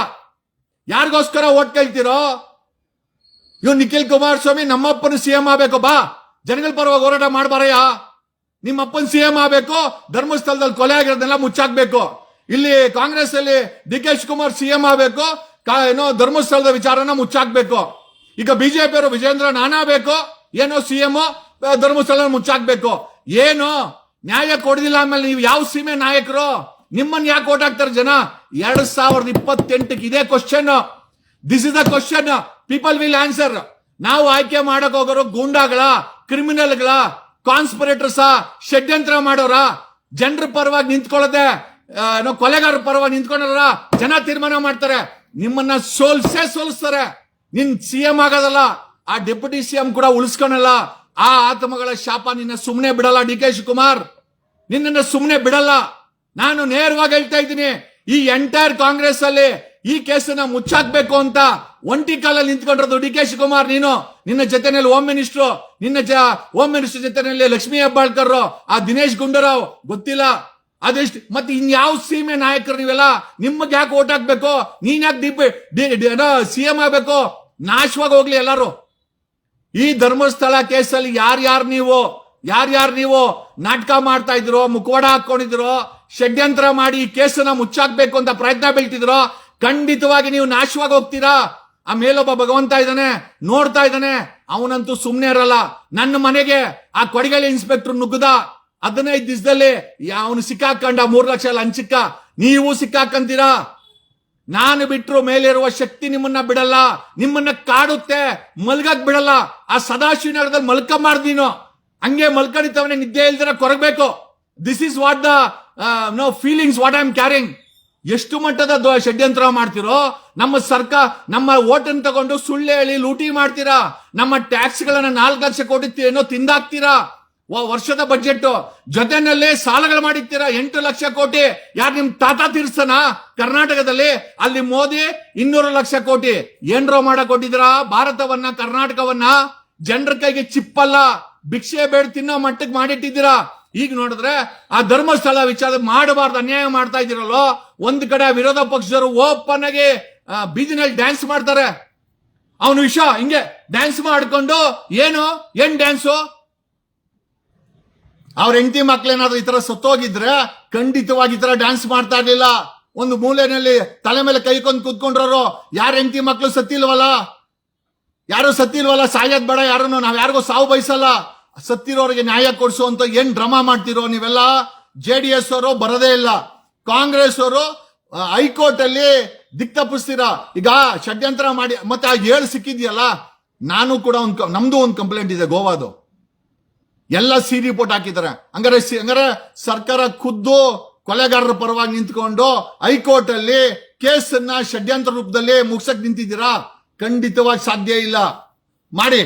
Speaker 1: ಯಾರಿಗೋಸ್ಕರ ಓಟ್ ಕೇಳ್ತಿರೋ ಇವ್ ನಿಖಿಲ್ ಕುಮಾರಸ್ವಾಮಿ ನಮ್ಮಪ್ಪನ ಸಿಎಂ ಆಗ್ಬೇಕು. ಬಾ. ಜನಗಳ ಪರವಾಗಿ ಹೋರಾಟ ಮಾಡಬಾರಯ್ಯ. ನಿಮ್ಮಪ್ಪನ ಸಿಎಂ ಆಗ್ಬೇಕು, ಧರ್ಮಸ್ಥಳದಲ್ಲಿ ಕೊಲೆ ಆಗಿರೋದನ್ನೆಲ್ಲ ಮುಚ್ಚಾಕ್ಬೇಕು. ಇಲ್ಲಿ ಕಾಂಗ್ರೆಸ್ ಅಲ್ಲಿ ಡಿ ಕೆ ಶಿವಕುಮಾರ್ ಸಿಎಂ ಆಗ್ಬೇಕು ಏನೋ ಧರ್ಮಸ್ಥಳದ ವಿಚಾರನ ಮುಚ್ಚಾಕ್ಬೇಕು. ಈಗ ಬಿಜೆಪಿ ಅವರು ವಿಜೇಂದ್ರ ನಾನಾ ಬೇಕು, ಏನೋ ಸಿಎಂ ಧರ್ಮಸ್ಥಳ ಮುಚ್ಚಾಕ್ಬೇಕು. ಏನು? ನ್ಯಾಯ ಕೊಡದಿಲ್ಲ ಆಮೇಲೆ ನೀವು ಯಾವ ಸೀಮೆ ನಾಯಕರು? ನಿಮ್ಮನ್ನ ಯಾಕೆ ಓಟ್ ಹಾಕ್ತಾರೆ ಜನ? ಎರಡ್ ಸಾವಿರದ ಇಪ್ಪತ್ತೆಂಟಕ್ಕೆ ಇದೇ question this is the question people will answer ನಾವು ಆಯ್ಕೆ ಮಾಡಕ್ ಹೋಗೋರು ಗೂಂಡಾಗಳ ಕ್ರಿಮಿನಲ್ಗಳ ಕಾನ್ಸ್ಪಿರೇಟರ್ಸ ಷಡ್ಯಂತ್ರ ಮಾಡೋರ? ಜನರ ಪರವಾಗಿ ನಿಂತ್ಕೊಳ್ಳದೆ ಕೊಲೆಗಾರರ ಪರವಾಗಿ ನಿಂತ್ಕೊಂಡಾರ ಜನ ತೀರ್ಮಾನ ಮಾಡ್ತಾರೆ. ನಿಮ್ಮನ್ನ ಸೋಲ್ಸೇ ಸೋಲಿಸ್ತಾರೆ. ನಿನ್ ಸಿಎಂ ಆಗೋದಲ್ಲ, ಆ ಡೆಪ್ಯೂಟಿ ಸಿಎಂ ಕೂಡ ಉಳಿಸ್ಕೊಳಲ್ಲ. ಆ ಆತ್ಮಗಳ ಶಾಪ ನಿನ್ನ ಸುಮ್ಮನೆ ಬಿಡಲ್ಲ, ಡಿ ಕೆ ಶಿವಕುಮಾರ್. ನಿನ್ನನ್ನು ಸುಮ್ಮನೆ ಬಿಡಲ್ಲ. ನಾನು ನೇರವಾಗಿ ಹೇಳ್ತಾ ಇದ್ದೀನಿ, ಈ ಎಂಟೈರ್ ಕಾಂಗ್ರೆಸ್ ಅಲ್ಲಿ ಈ ಕೇಸನ್ನ ಮುಚ್ಚಾಕ್ಬೇಕು ಅಂತ ಒಂಟಿ ಕಾಲಲ್ಲಿ ನಿಂತ್ಕೊಂಡಿರೋದು ಡಿ ಕೆ ಶಿವಕುಮಾರ್, ನೀನು. ನಿನ್ನ ಜೊತೆನಲ್ಲಿ ಹೋಮ್ ಮಿನಿಸ್ಟ್ರು ನಿನ್ನ ಜ ಹೋಮ್ ಮಿನಿಸ್ಟರ್ ಜೊತೆನಲ್ಲಿ ಲಕ್ಷ್ಮೀ ಹೆಬ್ಬಾಳ್ಕರ್, ಆ ದಿನೇಶ್ ಗುಂಡೂರಾವ್, ಗೊತ್ತಿಲ್ಲ. ಅದೆಷ್ಟು ಮತ್ತೆ ಇನ್ಯಾವ ಸೀಮೆ ನಾಯಕರು ನೀವೆಲ್ಲ? ನಿಮಗೆ ಯಾಕೆ ಓಟ್ ಹಾಕ್ಬೇಕು? ನೀನ್ ಯಾಕೆ ಸಿ ಎಂ ಆಗ್ಬೇಕು? ನಾಶವಾಗಿ ಹೋಗ್ಲಿ ಎಲ್ಲಾರು. ಈ ಧರ್ಮಸ್ಥಳ ಕೇಸಲ್ಲಿ ಯಾರ್ಯಾರು ನೀವು? ಯಾರ್ಯಾರು ನೀವು? ನಾಟಕ ಮಾಡ್ತಾ ಇದ್ರೋ, ಮುಖವಾಡ ಹಾಕೊಂಡಿದ್ರೋ, ಷಡ್ಯಂತ್ರ ಮಾಡಿ ಈ ಕೇಸನ್ನ ಮುಚ್ಚಾಕ್ಬೇಕು ಅಂತ ಪ್ರಯತ್ನ ಬೀಳ್ತಿದ್ರೋ, ಖಂಡಿತವಾಗಿ ನೀವು ನಾಶವಾಗಿ ಹೋಗ್ತೀರಾ? ಆ ಮೇಲೊಬ್ಬ ಭಗವಂತ ಇದ್ದಾನೆ, ನೋಡ್ತಾ ಇದ್ದಾನೆ. ಅವನಂತೂ ಸುಮ್ಮನೆ ಇರಲ್ಲ. ನನ್ನ ಮನೆಗೆ ಆ ಕೊಡಗಲಿ ಇನ್ಸ್ಪೆಕ್ಟರ್ ನುಗ್ಗದ. ಹದಿನೈದು ದಿವಸದಲ್ಲಿ ಅವನು ಸಿಕ್ಕಾಕೊಂಡ, ಮೂರು ಲಕ್ಷ ಲಂಚಕ್ಕ ನೀವು ಸಿಕ್ಕಾಕಂತೀರಾ? ನಾನು ಬಿಟ್ಟರು ಮೇಲಿರುವ ಶಕ್ತಿ ನಿಮ್ಮನ್ನ ಬಿಡಲ್ಲ. ನಿಮ್ಮನ್ನ ಕಾಡುತ್ತೆ, ಮಲ್ಗಕ್ ಬಿಡಲ್ಲ. ಆ ಸದಾಶಿವ ಮಲ್ಕ ಮಾಡ್ದೀನು ಹಂಗೆ ಮಲ್ಕಡಿತವನೇ ನಿದ್ದೆ ಇಲ್ದಿರ ಕೊರಗಬೇಕು. This is what the no feelings what I am caring ಎಷ್ಟು ಮಟ್ಟದ ಷಡ್ಯಂತ್ರ ಮಾಡ್ತಿರೋ, ನಮ್ಮ ಸರ್ಕಾರ, ನಮ್ಮ ಓಟನ್ ತಗೊಂಡು ಸುಳ್ಳು ಹೇಳಿ ಲೂಟಿ ಮಾಡ್ತೀರಾ? ನಮ್ಮ ಟ್ಯಾಕ್ಸ್ ಗಳನ್ನ ನಾಲ್ಕು ಲಕ್ಷ ಕೋಟಿ ಏನೋ ತಿಂದಾಕ್ತೀರಾ? ವರ್ಷದ ಬಜೆಟ್ ಜೊತೆನಲ್ಲಿ ಸಾಲಗಳು ಮಾಡಿರ್ತೀರಾ? ಎಂಟು ಲಕ್ಷ ಕೋಟಿ. ಯಾರು ನಿಮ್ ತಾತ ತೀರ್ಸನ? ಕರ್ನಾಟಕದಲ್ಲಿ. ಅಲ್ಲಿ ಮೋದಿ ಇನ್ನೂರು ಲಕ್ಷ ಕೋಟಿ. ಏನ್ರೋ ಮಾಡಕ್ ಕೊಟ್ಟಿದ್ದೀರಾ? ಭಾರತವನ್ನ, ಕರ್ನಾಟಕವನ್ನ? ಜನರ ಕೈಗೆ ಚಿಪ್ಪಲ್ಲ. ಭಿಕ್ಷೆ ಬೇಡ ತಿನ್ನೋ ಮಟ್ಟಕ್ಕೆ ಮಾಡಿಟ್ಟಿದ್ದೀರಾ? ಈಗ ನೋಡಿದ್ರೆ ಆ ಧರ್ಮಸ್ಥಳ ವಿಚಾರ ಮಾಡಬಾರ್ದು, ಅನ್ಯಾಯ ಮಾಡ್ತಾ ಇದ್ದೀರಲ್ಲೋ? ಒಂದ್ ಕಡೆ ವಿರೋಧ ಪಕ್ಷದವರು ಓಪನ್ ಆಗಿ ಬೀದಿನಲ್ಲಿ ಡ್ಯಾನ್ಸ್ ಮಾಡ್ತಾರೆ. ಅವನು ವಿಷ, ಹಿಂಗೆ ಡ್ಯಾನ್ಸ್ ಮಾಡ್ಕೊಂಡು, ಏನು? ಏನ್ ಡ್ಯಾನ್ಸು ಅವ್ರ ಹೆಂಡತಿ ಮಕ್ಳೇನಾದ್ರೂ ಈ ತರ ಸತ್ತೋಗಿದ್ರೆ ಖಂಡಿತವಾಗಿ ಈ ತರ ಡ್ಯಾನ್ಸ್ ಮಾಡ್ತಾ ಇರ್ಲಿಲ್ಲ. ಒಂದು ಮೂಲೆಯಲ್ಲಿ ತಲೆ ಮೇಲೆ ಕೈಕೊಂಡು ಕುತ್ಕೊಂಡ್ರೋ ಯಾರ ಹೆಂಡತಿ ಮಕ್ಳು ಸತ್ತಿಲ್ವಲ್ಲ? ಯಾರು ಸತ್ತಿಲ್ವಲ್ಲ? ಸಾಯೋದ್ ಬೇಡ ಯಾರನ್ನು, ನಾವ್ ಯಾರಿಗೂ ಸಾವು ಬಯಸಲ್ಲ. ಸತ್ತಿರೋರಿಗೆ ನ್ಯಾಯ ಕೊಡ್ಸು ಅಂತ ಏನ್ ಡ್ರಾಮಾ ಮಾಡ್ತಿರೋ ನೀವೆಲ್ಲ? ಜೆ ಡಿ ಎಸ್ ಅವರು ಬರದೇ ಇಲ್ಲ. ಕಾಂಗ್ರೆಸ್ ಅವರು ಹೈಕೋರ್ಟ್ ಅಲ್ಲಿ ದಿಕ್ ತಪ್ಪಿಸ್ತೀರಾ? ಈಗ ಷಡ್ಯಂತ್ರ ಮಾಡಿ, ಮತ್ತೆ ಆ ಏಳು ಸಿಕ್ಕಿದ್ಯಲ್ಲ, ನಾನು ಕೂಡ ಒಂದು ನಮ್ದು ಒಂದು ಕಂಪ್ಲೇಂಟ್ ಇದೆ ಗೋವಾದು. ಎಲ್ಲ ಸಿ ರಿಪೋರ್ಟ್ ಹಾಕಿದ್ದಾರೆ. ಹಂಗಾರೆ ಹಂಗಾರೆ ಸರ್ಕಾರ ಖುದ್ದು ಕೊಲೆಗಾರರ ಪರವಾಗಿ ನಿಂತ್ಕೊಂಡು ಹೈಕೋರ್ಟ್ ಅಲ್ಲಿ ಕೇಸನ್ನ ಷಡ್ಯಂತ್ರ ರೂಪದಲ್ಲಿ ಮುಗ್ಸಕ್ ನಿಂತಿದ್ದೀರಾ? ಖಂಡಿತವಾಗಿ ಸಾಧ್ಯ ಇಲ್ಲ. ಮಾಡಿ.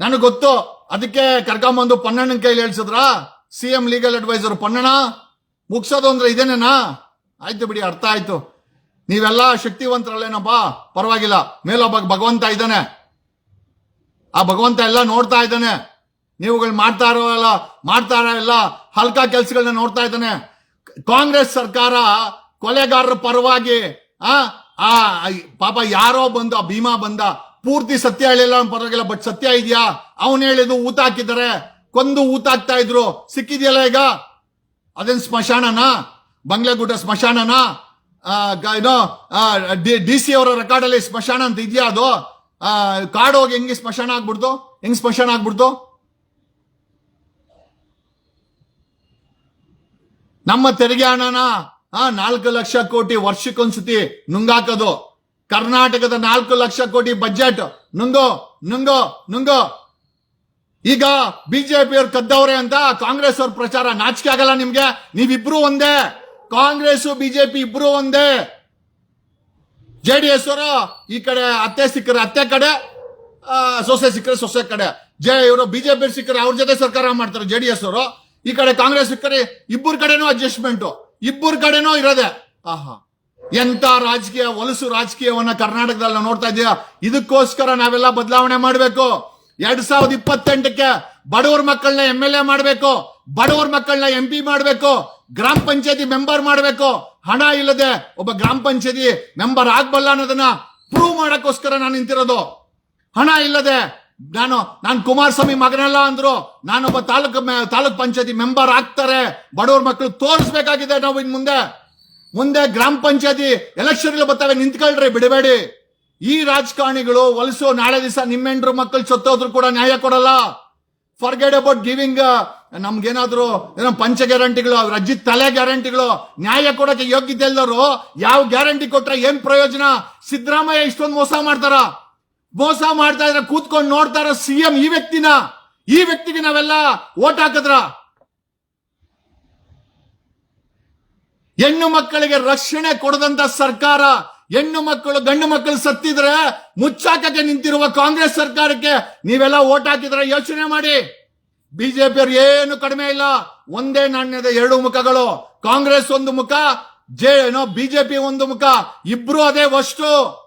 Speaker 1: ನನಗೆ ಗೊತ್ತು. ಅದಕ್ಕೆ ಕರ್ಕೊಂಬಂದು ಪನ್ನಣ್ಣನ ಕೈಲಿ ಹೇಳ್ಸಿದ್ರ? C M legal adviser Ponnanna, ಮುಗ್ಸೋದು ಅಂದ್ರೆ ಇದೇನೇನಾ? ಆಯ್ತು ಬಿಡಿ, ಅರ್ಥ ಆಯ್ತು. ನೀವೆಲ್ಲ ಶಕ್ತಿವಂತರಲ್ಲೇನಪ್ಪ? ಪರವಾಗಿಲ್ಲ. ಮೇಲೊಬ್ಬ ಭಗವಂತ ಇದ್ದಾನೆ. ಆ ಭಗವಂತ ಎಲ್ಲ ನೋಡ್ತಾ ಇದ್ದಾನೆ. ನೀವುಗಳು ಮಾಡ್ತಾ ಇರೋ ಎಲ್ಲ, ಮಾಡ್ತಾ ಇರೋ ಎಲ್ಲ ಹಲ್ಕ ಕೆಲಸಗಳನ್ನ ನೋಡ್ತಾ ಇದ್ದಾನೆ. ಕಾಂಗ್ರೆಸ್ ಸರ್ಕಾರ ಕೊಲೆಗಾರರ ಪರವಾಗಿ ಆ, ಪಾಪ ಯಾರೋ ಬಂದು, ಭೀಮಾ ಬಂದ ಪೂರ್ತಿ ಸತ್ಯ ಹೇಳಿಲ್ಲ, ಪರವಾಗಿಲ್ಲ ಬಟ್ ಸತ್ಯ ಇದೆಯಾ? ಅವನು ಹೇಳಿದ್ದು ಊತ ಹಾಕಿದ್ದಾರೆ. ಕೊಂದು ಊತ ಹಾಕ್ತಾ ಇದ್ರು. ಸಿಕ್ಕಿದೆಯಲ್ಲ ಈಗ? ಅದೇನ್ ಸ್ಮಶಾನನಾ? ಬಂಗ್ಲೆಗುಡ್ಡ ಸ್ಮಶಾನನಾ? ಏನೋ ಡಿ ಸಿ ಅವರ ರೆಕಾರ್ಡ್ ಅಲ್ಲಿ ಸ್ಮಶಾನ ಅಂತ ಇದೆಯಾ ಅದು? ಕಾಡು ಹೋಗಿ ಹೆಂಗೆ ಸ್ಮಶಾನ ಆಗ್ಬಿಡ್ತು ಹೆಂಗ್ ಸ್ಮಶಾನ ಆಗ್ಬಿಡ್ತು ನಮ್ಮ ತೆರಿಗೆ ಹಣನ ನಾಲ್ಕು ಲಕ್ಷ ಕೋಟಿ ವರ್ಷಕ್ಕೊಂದ್ಸತಿ ನುಂಗಾಕೋದು. ಕರ್ನಾಟಕದ ನಾಲ್ಕು ಲಕ್ಷ ಕೋಟಿ ಬಜೆಟ್ ನುಂಗೋ ನುಂಗೋ ನುಂಗೋ. ಈಗ ಬಿಜೆಪಿ ಅವ್ರು ಕದ್ದವ್ರೆ ಅಂತ ಕಾಂಗ್ರೆಸ್ ಅವ್ರ ಪ್ರಚಾರ ನಾಚಿಕೆ ಆಗಲ್ಲ ನಿಮ್ಗೆ? ನೀವಿಬ್ರು ಒಂದೇ. ಕಾಂಗ್ರೆಸ್ ಬಿಜೆಪಿ ಇಬ್ರು ಒಂದೇ. ಜೆ ಡಿ ಎಸ್ ಅವರು ಈ ಕಡೆ ಅತ್ತೆ ಸಿಕ್ಕರೆ ಅತ್ತೆ ಕಡೆ ಸೊಸೆ ಸಿಕ್ಕರೆ ಸೊಸೆ ಕಡೆ. ಜೆ ಇವರು ಬಿಜೆಪಿ ಸಿಕ್ಕರೆ ಅವ್ರ ಜೊತೆ ಸರ್ಕಾರ ಮಾಡ್ತಾರೆ ಜೆ ಡಿ ಎಸ್ ಅವರು. ಈ ಕಡೆ ಕಾಂಗ್ರೆಸ್ ಸಿಕ್ಕರೆ ಇಬ್ಬರ ಕಡೆನೂ ಅಡ್ಜಸ್ಟ್ಮೆಂಟ್ ಇಬ್ಬರ ಕಡೆನೂ ಇರೋದೆ. ಆಹಾ. ಎಂತ ರಾಜಕೀಯ, ಹೊಲಸು ರಾಜಕೀಯವನ್ನ ಕರ್ನಾಟಕದಲ್ಲಿ ನಾವು ನೋಡ್ತಾ ಇದೀಯ? ಇದಕ್ಕೋಸ್ಕರ ನಾವೆಲ್ಲ ಬದಲಾವಣೆ ಮಾಡಬೇಕು. ಎರಡ್ ಸಾವಿರದ ಇಪ್ಪತ್ತೆಂಟಕ್ಕೆ ಬಡವರ ಮಕ್ಕಳನ್ನ ಎಂ ಎಲ್ ಎ ಮಾಡಬೇಕು, ಬಡವರ ಮಕ್ಕಳನ್ನ ಎಂ ಪಿ ಮಾಡಬೇಕು, ಗ್ರಾಮ ಪಂಚಾಯತಿ ಮೆಂಬರ್ ಮಾಡಬೇಕು. ಹಣ ಇಲ್ಲದೆ ಒಬ್ಬ ಗ್ರಾಮ ಪಂಚಾಯತಿ ಮೆಂಬರ್ ಆಗ್ಬಲ್ಲ ಅನ್ನೋದನ್ನ ಪ್ರೂವ್ ಮಾಡಕ್ಕೋಸ್ಕರ ನಾನು ನಿಂತಿರೋದು. ಹಣ ಇಲ್ಲದೆ ನಾನು ನಾನು ಕುಮಾರಸ್ವಾಮಿ ಮಗನಲ್ಲ ಅಂದ್ರು, ನಾನೊಬ್ಬ ತಾಲೂಕು ತಾಲೂಕ್ ಪಂಚಾಯತಿ ಮೆಂಬರ್ ಆಗ್ತಾರೆ, ಬಡವ್ರ ಮಕ್ಕಳು ತೋರಿಸ್ಬೇಕಾಗಿದೆ ನಾವು ಇನ್ ಮುಂದೆ. ಮುಂದೆ ಗ್ರಾಮ ಪಂಚಾಯತಿ ಎಲೆಕ್ಷನ್ ಬರ್ತಾವೆ, ನಿಂತ್ಕೊಳ್ರಿ, ಬಿಡಬೇಡಿ. ಈ ರಾಜಕಾರಣಿಗಳು ಹೊಲಸು ನಾಳೆ ದಿವಸ ನಿಮ್ಮೆಂಡ್ರು ಮಕ್ಕಳು ಸತ್ತೋದ್ರು ಕೂಡ ನ್ಯಾಯ ಕೊಡಲ್ಲ. ಫರ್ಗೆಟ್ ಅಬೌಟ್ ಗಿವಿಂಗ್ ನಮ್ಗೇನಾದ್ರು ಏನೋ ಪಂಚ ಗ್ಯಾರಂಟಿಗಳು, ಅವ್ರ ಅಜ್ಜಿ ತಲೆ ಗ್ಯಾರಂಟಿಗಳು, ನ್ಯಾಯ ಕೊಡಕ್ಕೆ ಯೋಗ್ಯತೆ ಇಲ್ದವರು ಯಾವ ಗ್ಯಾರಂಟಿ ಕೊಟ್ರೆ ಏನ್ ಪ್ರಯೋಜನ? ಸಿದ್ದರಾಮಯ್ಯ ಇಷ್ಟೊಂದು ಮೋಸ ಮಾಡ್ತಾರ. ಮೋಸ ಮಾಡ್ತಾ ಇದ್ರೆ ಕೂತ್ಕೊಂಡು ನೋಡ್ತಾರ ಸಿಎಂ ಈ ವ್ಯಕ್ತಿನ. ಈ ವ್ಯಕ್ತಿಗೆ ನಾವೆಲ್ಲ ಓಟ್ ಹಾಕಿದ್ರ. ಹೆಣ್ಣು ಮಕ್ಕಳಿಗೆ ರಕ್ಷಣೆ ಕೊಡದಂತ ಸರ್ಕಾರ, ಹೆಣ್ಣು ಮಕ್ಕಳು, ಗಂಡು ಮಕ್ಕಳು ಸತ್ತಿದ್ರೆ ಮುಚ್ಚಾಕಕ್ಕೆ ನಿಂತಿರುವ ಕಾಂಗ್ರೆಸ್ ಸರ್ಕಾರಕ್ಕೆ ನೀವೆಲ್ಲ ಓಟ್ ಹಾಕಿದ್ರೆ ಯೋಚನೆ ಮಾಡಿ. ಬಿಜೆಪಿ ಅವ್ರು ಏನು ಕಡಿಮೆ ಇಲ್ಲ. ಒಂದೇ ನಾಣ್ಯದ ಎರಡು ಮುಖಗಳು. ಕಾಂಗ್ರೆಸ್ ಒಂದು ಮುಖ, ಜೆ, ಏನೋ ಬಿಜೆಪಿ ಒಂದು ಮುಖ. ಇಬ್ರು ಅದೇ ವಸ್ತು.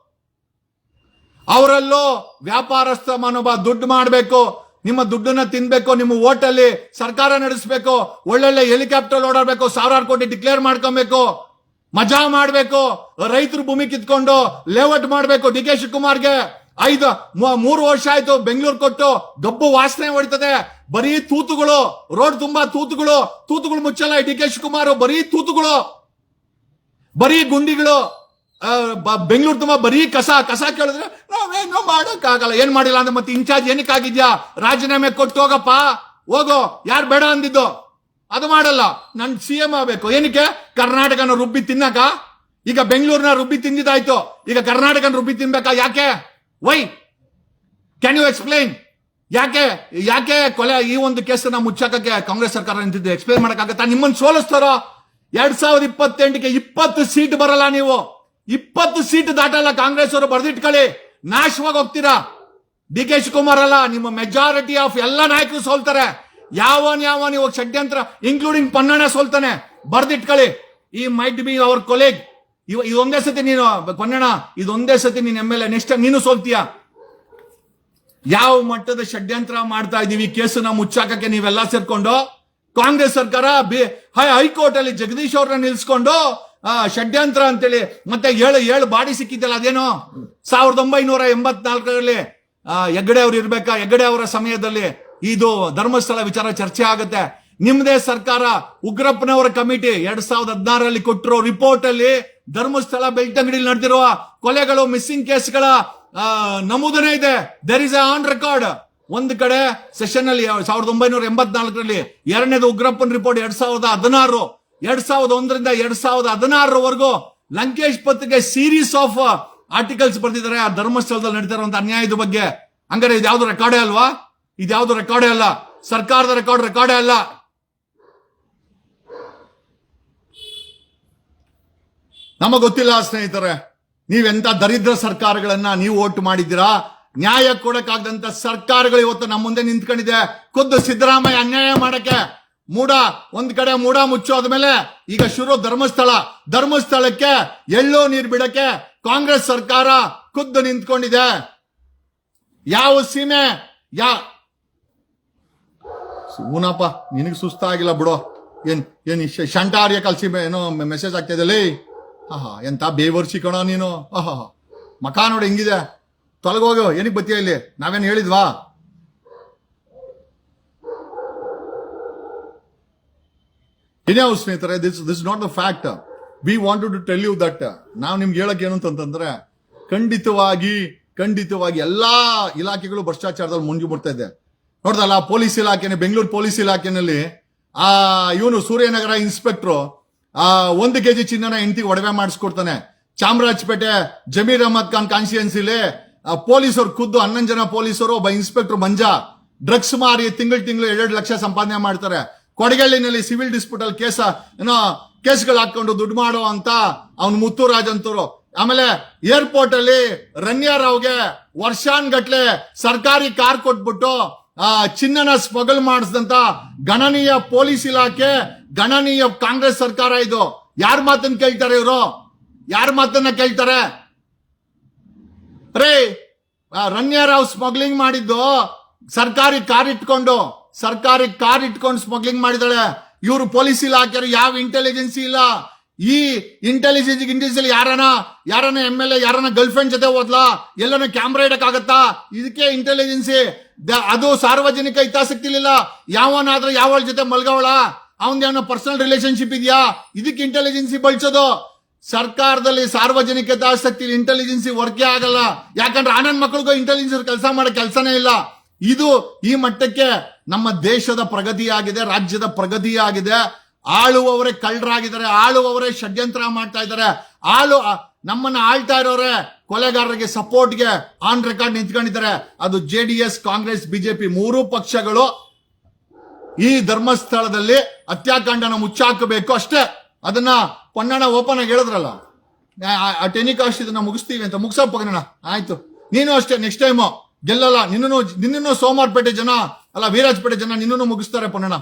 Speaker 1: ಅವರಲ್ಲೂ ವ್ಯಾಪಾರಸ್ಥ ಮನೋಭಾವ ದುಡ್ಡು ಮಾಡಬೇಕು. ನಿಮ್ಮ ದುಡ್ಡನ್ನ ತಿನ್ಬೇಕು, ನಿಮ್ಮ ಓಟಲ್ಲಿ ಸರ್ಕಾರ ನಡೆಸಬೇಕು, ಒಳ್ಳೊಳ್ಳೆ ಹೆಲಿಕಾಪ್ಟರ್ ಓಡಾಡಬೇಕು, ಸಾವಿರಾರು ಕೋಟಿ ಡಿಕ್ಲೇರ್ ಮಾಡ್ಕೊಬೇಕು, ಮಜಾ ಮಾಡಬೇಕು, ರೈತರು ಭೂಮಿ ಕಿತ್ಕೊಂಡು ಲೇಔಟ್ ಮಾಡಬೇಕು ಡಿ ಕೆ ಶಿವಕುಮಾರ್ಗೆ. ಐದು ಮೂರು ವರ್ಷ ಆಯ್ತು ಬೆಂಗಳೂರು ಕೊಟ್ಟು ಗಬ್ಬು ವಾಸನೆ ಹೊಡಿತದೆ. ಬರೀ ತೂತುಗಳು, ರೋಡ್ ತುಂಬಾ ತೂತುಗಳು ತೂತುಗಳು ಮುಚ್ಚಲ್ಲ ಡಿ ಕೆ ಶಿವಕುಮಾರ್, ಬರೀ ತೂತುಗಳು, ಬರೀ ಗುಂಡಿಗಳು. ಬೆಂಗಳೂರು ತುಂಬ ಬರೀ ಕಸ ಕಸ ಕೇಳಿದ್ರೆ ನಾವೇನು ಮಾಡೋಕ್ಕಾಗಲ್ಲ. ಏನ್ ಮಾಡಿಲ್ಲ ಅಂದ್ರೆ ಮತ್ತೆ ಇನ್ಚಾರ್ಜ್ ಏನಕ್ಕಾಗಿದ್ಯಾ ರಾಜೀನಾಮೆ ಕೊಟ್ಟು ಹೋಗಪ್ಪ. ಹೋಗೋ. ಯಾರು ಬೇಡ ಅಂದಿದ್ದು? ಅದು ಮಾಡಲ್ಲ. ನನ್ ಸಿ ಎಂ ಆಗ್ಬೇಕು. ಏನಕ್ಕೆ? ಕರ್ನಾಟಕನ ರುಬ್ಬಿ ತಿನ್ನಕ? ಈಗ ಬೆಂಗಳೂರಿನ ರುಬ್ಬಿ ತಿಂದಿದ್ದಾಯ್ತು. ಈಗ ಕರ್ನಾಟಕನ ರುಬ್ಬಿ ತಿನ್ಬೇಕಾ? ಯಾಕೆ? ವೈ ಕ್ಯಾನ್ ಯು ಎಕ್ಸ್ಪ್ಲೈನ್ ಯಾಕೆ? ಯಾಕೆ ಕೊಲೆ ಈ ಒಂದು ಕೇಸನ್ನ ಮುಚ್ಚಾಕಕ್ಕೆ ಕಾಂಗ್ರೆಸ್ ಸರ್ಕಾರ ನಿಂತಿದ್ದೆ ಎಕ್ಸ್ಪ್ಲೈನ್ ಮಾಡಕ್ಕಾಗತ್ತಾ? ನಿಮ್ಮನ್ನು ಸೋಲಿಸ್ತಾರೋ? ಎರಡ್ ಸಾವಿರದ ಇಪ್ಪತ್ತೆಂಟಕ್ಕೆ ಇಪ್ಪತ್ತು ಸೀಟ್ ಬರಲ್ಲ ನೀವು. ಇಪ್ಪತ್ತು ಸೀಟ್ ದಾಟಲ್ಲ ಕಾಂಗ್ರೆಸ್ ಅವರು ಬರೆದಿಟ್ಕೊಳ್ಳಿ ನಾಶವಾಗಿ ಹೋಗ್ತೀರಾ? ಡಿ ಕೆ ಶಿವಕುಮಾರ್ ಅಲ್ಲ, ನಿಮ್ಮ ಮೆಜಾರಿಟಿ ಆಫ್ ಎಲ್ಲ ನಾಯಕರು ಸೋಲ್ತಾರೆ. ಯಾವನ್ ಯಾವನ್ ಇವಾಗ ಷಡ್ಯಂತ್ರ ಇನ್ಕ್ಲೂಡಿಂಗ್ ಪನ್ನಣ್ಣ ಸೋಲ್ತಾನೆ. ಬರ್ದಿಟ್ಕೊಳ್ಳಿ ಈ ಮೈಟ್ ಬಿ ಅವರ್ ಕೊಲೆಗ್ ಇವ ಇದೊಂದೇ ಸತಿ ನೀನು, ಪನ್ನಣ್ಣ ಇದೊಂದೇ ಸತಿ ನೀನ್ ಎಂ ಎಲ್ ಎ ನೆಕ್ಸ್ಟ್ ನೀನು ಸೋಲ್ತೀಯ? ಯಾವ ಮಟ್ಟದ ಷಡ್ಯಂತ್ರ ಮಾಡ್ತಾ ಇದೀವಿ ಕೇಸನ್ನ ಮುಚ್ಚಾಕಕ್ಕೆ ನೀವೆಲ್ಲ ಸೇರ್ಕೊಂಡು, ಕಾಂಗ್ರೆಸ್ ಸರ್ಕಾರ ಹೈಕೋರ್ಟ್ ಅಲ್ಲಿ ಜಗದೀಶ್ ಅವ್ರನ್ನ ನಿಲ್ಸ್ಕೊಂಡು ಆ, ಷಡ್ಯಂತ್ರ ಅಂತೇಳಿ ಮತ್ತೆ ಏಳು ಏಳು ಬಾಡಿ ಸಿಕ್ಕಿದ್ದಲ್ಲ ಅದೇನೋ? ಸಾವಿರದ ಒಂಬೈನೂರ ಎಂಬತ್ನಾಲ್ಕರಲ್ಲಿ ಹೆಗ್ಗಡೆ ಅವ್ರು ಇರ್ಬೇಕಾ? ಹೆಗ್ಗಡೆ ಅವರ ಸಮಯದಲ್ಲಿ ಇದು ಧರ್ಮಸ್ಥಳ ವಿಚಾರ ಚರ್ಚೆ ಆಗುತ್ತೆ. ನಿಮ್ದೇ ಸರ್ಕಾರ ಉಗ್ರಪ್ಪನವರ ಕಮಿಟಿ ಎರಡ್ ಸಾವಿರದ ಹದಿನಾರರಲ್ಲಿ ಕೊಟ್ಟಿರೋ ರಿಪೋರ್ಟ್ ಅಲ್ಲಿ ಧರ್ಮಸ್ಥಳ ಬೆಳ್ತಂಗಡಿಲಿ ನಡೆದಿರುವ ಕೊಲೆಗಳು ಮಿಸ್ಸಿಂಗ್ ಕೇಸ್ಗಳ ನಮೂದನೆ ಇದೆ. ದರ್ ಇಸ್ ಆನ್ ರೆಕಾರ್ಡ್ ಒಂದು ಕಡೆ ಸೆಷನ್ ಅಲ್ಲಿ ಸಾವಿರದ ಒಂಬೈನೂರ ಎಂಬತ್ನಾಲ್ಕರಲ್ಲಿ ಎರಡನೇದು ಉಗ್ರಪ್ಪನ್ ರಿಪೋರ್ಟ್ ಎರಡ್ ಸಾವಿರದ ಹದಿನಾರು. ಎರಡ್ ಸಾವಿರದ ಒಂದರಿಂದ ಎರಡ್ ಸಾವಿರದ ಹದಿನಾರರವರೆಗೂ ಲಂಕೇಶ್ ಪತ್ರಿಕೆ ಸೀರೀಸ್ ಆಫ್ ಆರ್ಟಿಕಲ್ಸ್ ಬರ್ತಿದ್ದಾರೆ ಆ ಧರ್ಮಸ್ಥಳದಲ್ಲಿ ನಡೀತಾ ಅನ್ಯಾಯದ ಬಗ್ಗೆ. ಹಂಗಾರೆ ಇದ್ಯಾವ್ದು ರೆಕಾರ್ಡೇ ಅಲ್ವಾ? ಇದ್ಯಾವ್ದು ರೆಕಾರ್ಡೇ ಅಲ್ಲ? ಸರ್ಕಾರದ ರೆಕಾರ್ಡ್ ರೆಕಾರ್ಡೇ ಅಲ್ಲ. ನಮಗ್ ಗೊತ್ತಿಲ್ಲ ಸ್ನೇಹಿತರೆ, ನೀವೆಂತ ದರಿದ್ರ ಸರ್ಕಾರಗಳನ್ನ ನೀವು ಓಟ್ ಮಾಡಿದ್ದೀರಾ? ನ್ಯಾಯ ಕೊಡಕ್ಕಾಗದಂತ ಸರ್ಕಾರಗಳು ಇವತ್ತು ನಮ್ಮ ಮುಂದೆ ನಿಂತ್ಕೊಂಡಿದೆ. ಖುದ್ದು ಸಿದ್ದರಾಮಯ್ಯ ಅನ್ಯಾಯ ಮಾಡಕ್ಕೆ ಮೂಡ, ಒಂದ್ ಕಡೆ ಮೂಡ ಮುಚ್ಚೋದ್ಮೇಲೆ ಈಗ ಶುರು ಧರ್ಮಸ್ಥಳ. ಧರ್ಮಸ್ಥಳಕ್ಕೆ ಎಳ್ಳೋ ನೀರ್ ಬಿಡಕ್ಕೆ ಕಾಂಗ್ರೆಸ್ ಸರ್ಕಾರ ಖುದ್ದು ನಿಂತ್ಕೊಂಡಿದೆ. ಯಾವ ಸೀಮೆ? ಯಾ ಊನಪ್ಪ, ನಿನಗೆ ಸುಸ್ತಾಗಿಲ್ಲ ಬಿಡೋ. ಏನ್ ಏನ್ ಶಂಟಾರ್ಯ ಕಲ್ಸಿ ಏನೋ ಮೆಸೇಜ್ ಆಗ್ತಾ ಇದೆ ಆಹಾ, ಎಂತ ಬೇವರ್ಸಿ ಕಣ ನೀನು. ಆಹಾ ಮಕ ನೋಡಿ, ಹೆಂಗಿದೆ. ತೊಲಗೋಗು ಏನಕ್ಕೆ ಬತ್ತೀಯ ಇಲ್ಲಿ? ನಾವೇನು ಹೇಳಿದ್ವಾ? ಇನ್ಯಾವ ಸ್ನೇಹಿತರೆ this this not the fact we wanted to tell you that ನಾವು ನಿಮ್ಗೆ ಹೇಳಕ್ ಏನು ಅಂತಂದ್ರೆ ಖಂಡಿತವಾಗಿ ಖಂಡಿತವಾಗಿ ಎಲ್ಲಾ ಇಲಾಖೆಗಳು ಭ್ರಷ್ಟಾಚಾರದಲ್ಲಿ ಮುಂಜು ಬರ್ತಾ ಇದೆ. ನೋಡ್ದಲ್ಲ ಪೊಲೀಸ್ ಇಲಾಖೆನೆ, ಬೆಂಗಳೂರು ಪೊಲೀಸ್ ಇಲಾಖೆನಲ್ಲಿ, ಆ, ಇವನು ಸೂರ್ಯನಗರ ಇನ್ಸ್ಪೆಕ್ಟ್ರು, ಆ, ಒಂದು ಕೆಜಿ ಚಿನ್ನನ ಹೆಂಡತಿಗೆ ಒಡವೆ ಮಾಡಿಸ್ಕೊಡ್ತಾನೆ. ಚಾಮರಾಜಪೇಟೆ ಜಮೀರ್ ಅಹಮದ್ ಖಾನ್ ಕಾನ್ಸ್ಟಿಟ್ಯೂನ್ಸಿಲಿ ಪೊಲೀಸರು ಖುದ್ದು ಹನ್ನೊಂದು ಜನ ಪೊಲೀಸರು, ಒಬ್ಬ ಇನ್ಸ್ಪೆಕ್ಟರ್ ಮಂಜಾ, ಡ್ರಗ್ಸ್ ಮಾರಿ ತಿಂಗಳು ತಿಂಗಳು ಎರಡು ಲಕ್ಷ ಸಂಪಾದನೆ ಮಾಡ್ತಾರೆ. ಕೊಡಗಳ್ಳಿನಲ್ಲಿ ಸಿವಿಲ್ ಡಿಸ್ಪ್ಯೂಟ್ ಅಲ್ಲಿ ಕೇಸ, ಏನೋ ಕೇಸ್ಗಳು ಹಾಕೊಂಡು ದುಡ್ಡು ಮಾಡೋ ಅಂತ ಅವನು ಮುತ್ತುರಾಜ್ ಅಂತರು ಆಮೇಲೆ ಏರ್ಪೋರ್ಟ್ ಅಲ್ಲಿ ರನ್ಯಾ ರಾವ್ಗೆ ವರ್ಷಾನ್ಗಟ್ಲೆ ಸರ್ಕಾರಿ ಕಾರ್ ಕೊಟ್ಬಿಟ್ಟು, ಆ, ಚಿನ್ನನ ಸ್ಮಗಲ್ ಮಾಡಿಸಿದಂತ ಗಣನೀಯ ಪೊಲೀಸ್ ಇಲಾಖೆ, ಗಣನೀಯ ಕಾಂಗ್ರೆಸ್ ಸರ್ಕಾರ ಇದು. ಯಾರ ಮಾತನ್ನ ಕೇಳ್ತಾರೆ ಇವರು? ಯಾರ ಮಾತನ್ನ ಕೇಳ್ತಾರೆ? ರೇ ರನ್ಯಾ ರಾವ್ ಸ್ಮಗ್ಲಿಂಗ್ ಮಾಡಿದ್ದು ಸರ್ಕಾರಿ ಕಾರ್ ಇಟ್ಕೊಂಡು. ಸರ್ಕಾರಿ ಕಾರ್ ಇಟ್ಕೊಂಡು ಸ್ಮಗ್ಲಿಂಗ್ ಮಾಡಿದಾಳೆ ಇವರು ಪೊಲೀಸ್ ಇಲಾಖೆಯವರು ಯಾವ ಇಂಟೆಲಿಜೆನ್ಸಿ ಇಲ್ಲ. ಈ ಇಂಟೆಲಿಜೆನ್ಸ್ ಇಂಟೆಲಿಜೆನ್ಸ್ ಯಾರನ ಯಾರನ ಎಂ ಎಲ್ ಎ ಯಾರನ ಗರ್ಲ್ ಫ್ರೆಂಡ್ ಜೊತೆ ಹೋದ್ಲಾ? ಎಲ್ಲನ ಕ್ಯಾಮ್ರಾ ಇಡಕ್ಕಾಗತ್ತಾ? ಇದಕ್ಕೆ ಇಂಟೆಲಿಜೆನ್ಸಿ ಅದು ಸಾರ್ವಜನಿಕ ಹಿತಾಸಕ್ತಿಲಿಲ್ಲ. ಯಾವನಾದ್ರೂ ಯಾವಳ ಜೊತೆ ಮಲ್ಗವಳ? ಅವನ ಪರ್ಸನಲ್ ರಿಲೇಶನ್ಶಿಪ್ ಇದೆಯಾ? ಇದಕ್ಕೆ ಇಂಟೆಲಿಜೆನ್ಸಿ ಬಳಸೋದು. ಸರ್ಕಾರದಲ್ಲಿ ಸಾರ್ವಜನಿಕ ಹಿತಾಸಕ್ತಿ ಇಂಟೆಲಿಜೆನ್ಸಿ ವರ್ಕೇ ಆಗಲ್ಲ. ಯಾಕಂದ್ರೆ ಆನಂದ್ ಮಕ್ಕಳಿಗೂ ಇಂಟೆಲಿಜೆನ್ಸ್ ಕೆಲಸ ಮಾಡೋ ಕೆಲಸನೇ ಇಲ್ಲ. ಇದು ಈ ಮಟ್ಟಕ್ಕೆ ನಮ್ಮ ದೇಶದ ಪ್ರಗತಿಯಾಗಿದೆ, ರಾಜ್ಯದ ಪ್ರಗತಿಯಾಗಿದೆ. ಆಳುವವರೇ ಕಳ್ಳರಾಗಿದ್ದಾರೆ, ಆಳುವವರೇ ಷಡ್ಯಂತ್ರ ಮಾಡ್ತಾ ಇದ್ದಾರೆ. ಆಳು ನಮ್ಮನ್ನ ಆಳ್ತಾ ಇರೋರೆ ಕೊಲೆಗಾರರಿಗೆ ಸಪೋರ್ಟ್ಗೆ ಆನ್ ರೆಕಾರ್ಡ್ ನಿಂತ್ಕೊಂಡಿದ್ದಾರೆ. ಅದು J D S, Congress BJP ಮೂರು ಪಕ್ಷಗಳು ಈ ಧರ್ಮಸ್ಥಳದಲ್ಲಿ ಹತ್ಯಾಕಾಂಡನ ಮುಚ್ಚಾಕಬೇಕು ಅಷ್ಟೇ. ಅದನ್ನ ಪೊನ್ನಣ ಓಪನ್ ಆಗಿ ಹೇಳಿದ್ರಲ್ಲ. ಆ ಟೆನಿಕಾಸ್ಟ್ ಇದನ್ನ ಮುಗಿಸ್ತೀವಿ ಅಂತ ಮುಗಿಸಪ್ಪ ಪೊನ್ನಣ್ಣ, ಆಯ್ತು. ನೀನು ಅಷ್ಟೇ ನೆಕ್ಸ್ಟ್ ಟೈಮ್ ಗೆಲ್ಲಲ್ಲ ನಿನ್ನೂ ನಿನ್ನೂ ಸೋಮವಾರಪೇಟೆ ಜನ, ಅಲ್ಲ ವೀರಾಜ್ಪೇಟೆ ಜನ ನಿನ್ನೂ ಮುಗಿಸ್ತಾರೆ Ponnanna.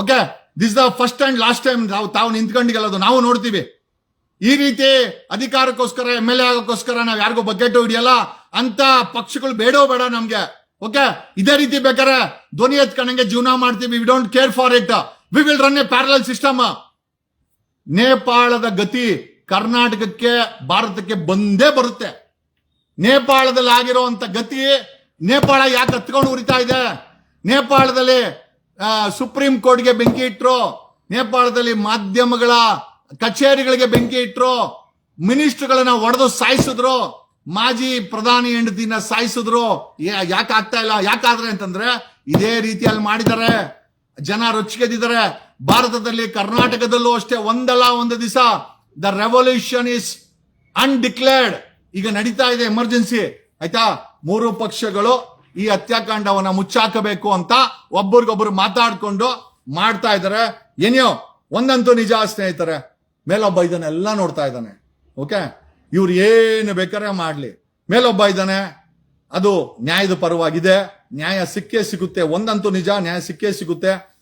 Speaker 1: Okay this the first and last time ನಾವು ತಾವು ನಿಂತ್ಕೊಂಡು ಗೆಲ್ಲೋದು ನಾವು ನೋಡ್ತೀವಿ. ಈ ರೀತಿ ಅಧಿಕಾರಕ್ಕೋಸ್ಕರ ಎಂ ಎಲ್ ಎ ಆಗೋಕ್ಕೋಸ್ಕರ ನಾವು ಯಾರಿಗೂ ಬಕೆಟ್ ಹಿಡಿಯಲ್ಲ, ಅಂತ ಪಕ್ಷಗಳು ಬೇಡೋ ಬೇಡ ನಮ್ಗೆ. ಓಕೆ ಇದೇ ರೀತಿ ಬೇಕಾರೆ ಧ್ವನಿ ಎತ್ಕೊಂಡಂಗೆ ಜೀವನ ಮಾಡ್ತೀವಿ. We don't care for it we will run a parallel system ನೇಪಾಳದ ಗತಿ ಕರ್ನಾಟಕಕ್ಕೆ, ಭಾರತಕ್ಕೆ ಬಂದೇ ಬರುತ್ತೆ. ನೇಪಾಳದಲ್ಲಿ ಆಗಿರುವಂತ ಗತಿ ನೇಪಾಳ ಯಾಕೆ ಹತ್ಕೊಂಡು ಉರಿತಾ ಇದೆ. ನೇಪಾಳದಲ್ಲಿ ಸುಪ್ರೀಂ ಕೋರ್ಟ್ಗೆ ಬೆಂಕಿ ಇಟ್ಟರು ನೇಪಾಳದಲ್ಲಿ ಮಾಧ್ಯಮಗಳ ಕಚೇರಿಗಳಿಗೆ ಬೆಂಕಿ ಇಟ್ಟರು ಮಿನಿಸ್ಟರ್ಗಳನ್ನ ಒಡೆದು ಸಾಯಿಸಿದ್ರು. ಮಾಜಿ ಪ್ರಧಾನಿ ಹೆಂಡತಿನ ಸಾಯಿಸಿದ್ರು. ಯಾಕೆ ಆಗ್ತಾ ಇಲ್ಲ? ಯಾಕಾದ್ರೆ ಅಂತಂದ್ರೆ, ಇದೇ ರೀತಿಯಲ್ಲಿ ಮಾಡಿದ್ದಾರೆ. ಜನ ರೊಚ್ಚಿಗೆದಿದ್ದಾರೆ ಭಾರತದಲ್ಲಿ, ಕರ್ನಾಟಕದಲ್ಲೂ ಅಷ್ಟೇ ಒಂದಲ್ಲ, ಒಂದು ದಿವಸ. ದ ರೆವಲ್ಯೂಷನ್ ಇಸ್ ಅನ್ಡಿಕ್ಲೇರ್ಡ್ ಈಗ ನಡೀತಾ ಇದೆ ಎಮರ್ಜೆನ್ಸಿ ಆಯ್ತಾ? ಮೂರು ಪಕ್ಷಗಳು ಈ ಹತ್ಯಾಕಾಂಡವನ್ನ ಮುಚ್ಚಾಕಬೇಕು ಅಂತ ಒಬ್ಬರಿಗೊಬ್ರು ಮಾತಾಡ್ಕೊಂಡು ಮಾಡ್ತಾ ಇದ್ದಾರೆ. ಏನೋ ಒಂದಂತೂ ನಿಜ ಸ್ನೇಹಿತರೆ, ಮೇಲೊಬ್ಬ ಇದನ್ನೆಲ್ಲ ನೋಡ್ತಾ ಇದ್ದಾನೆ. ಓಕೆ? ಇವ್ರು ಏನು ಬೇಕಾರೆ ಮಾಡ್ಲಿ. ಮೇಲೊಬ್ಬ ಇದ್ದಾನೆ, ಅದು ನ್ಯಾಯದ ಪರವಾಗಿದೆ. ನ್ಯಾಯ ಸಿಕ್ಕೇ ಸಿಗುತ್ತೆ. ಒಂದಂತೂ ನಿಜ, ನ್ಯಾಯ ಸಿಕ್ಕೇ ಸಿಗುತ್ತೆ.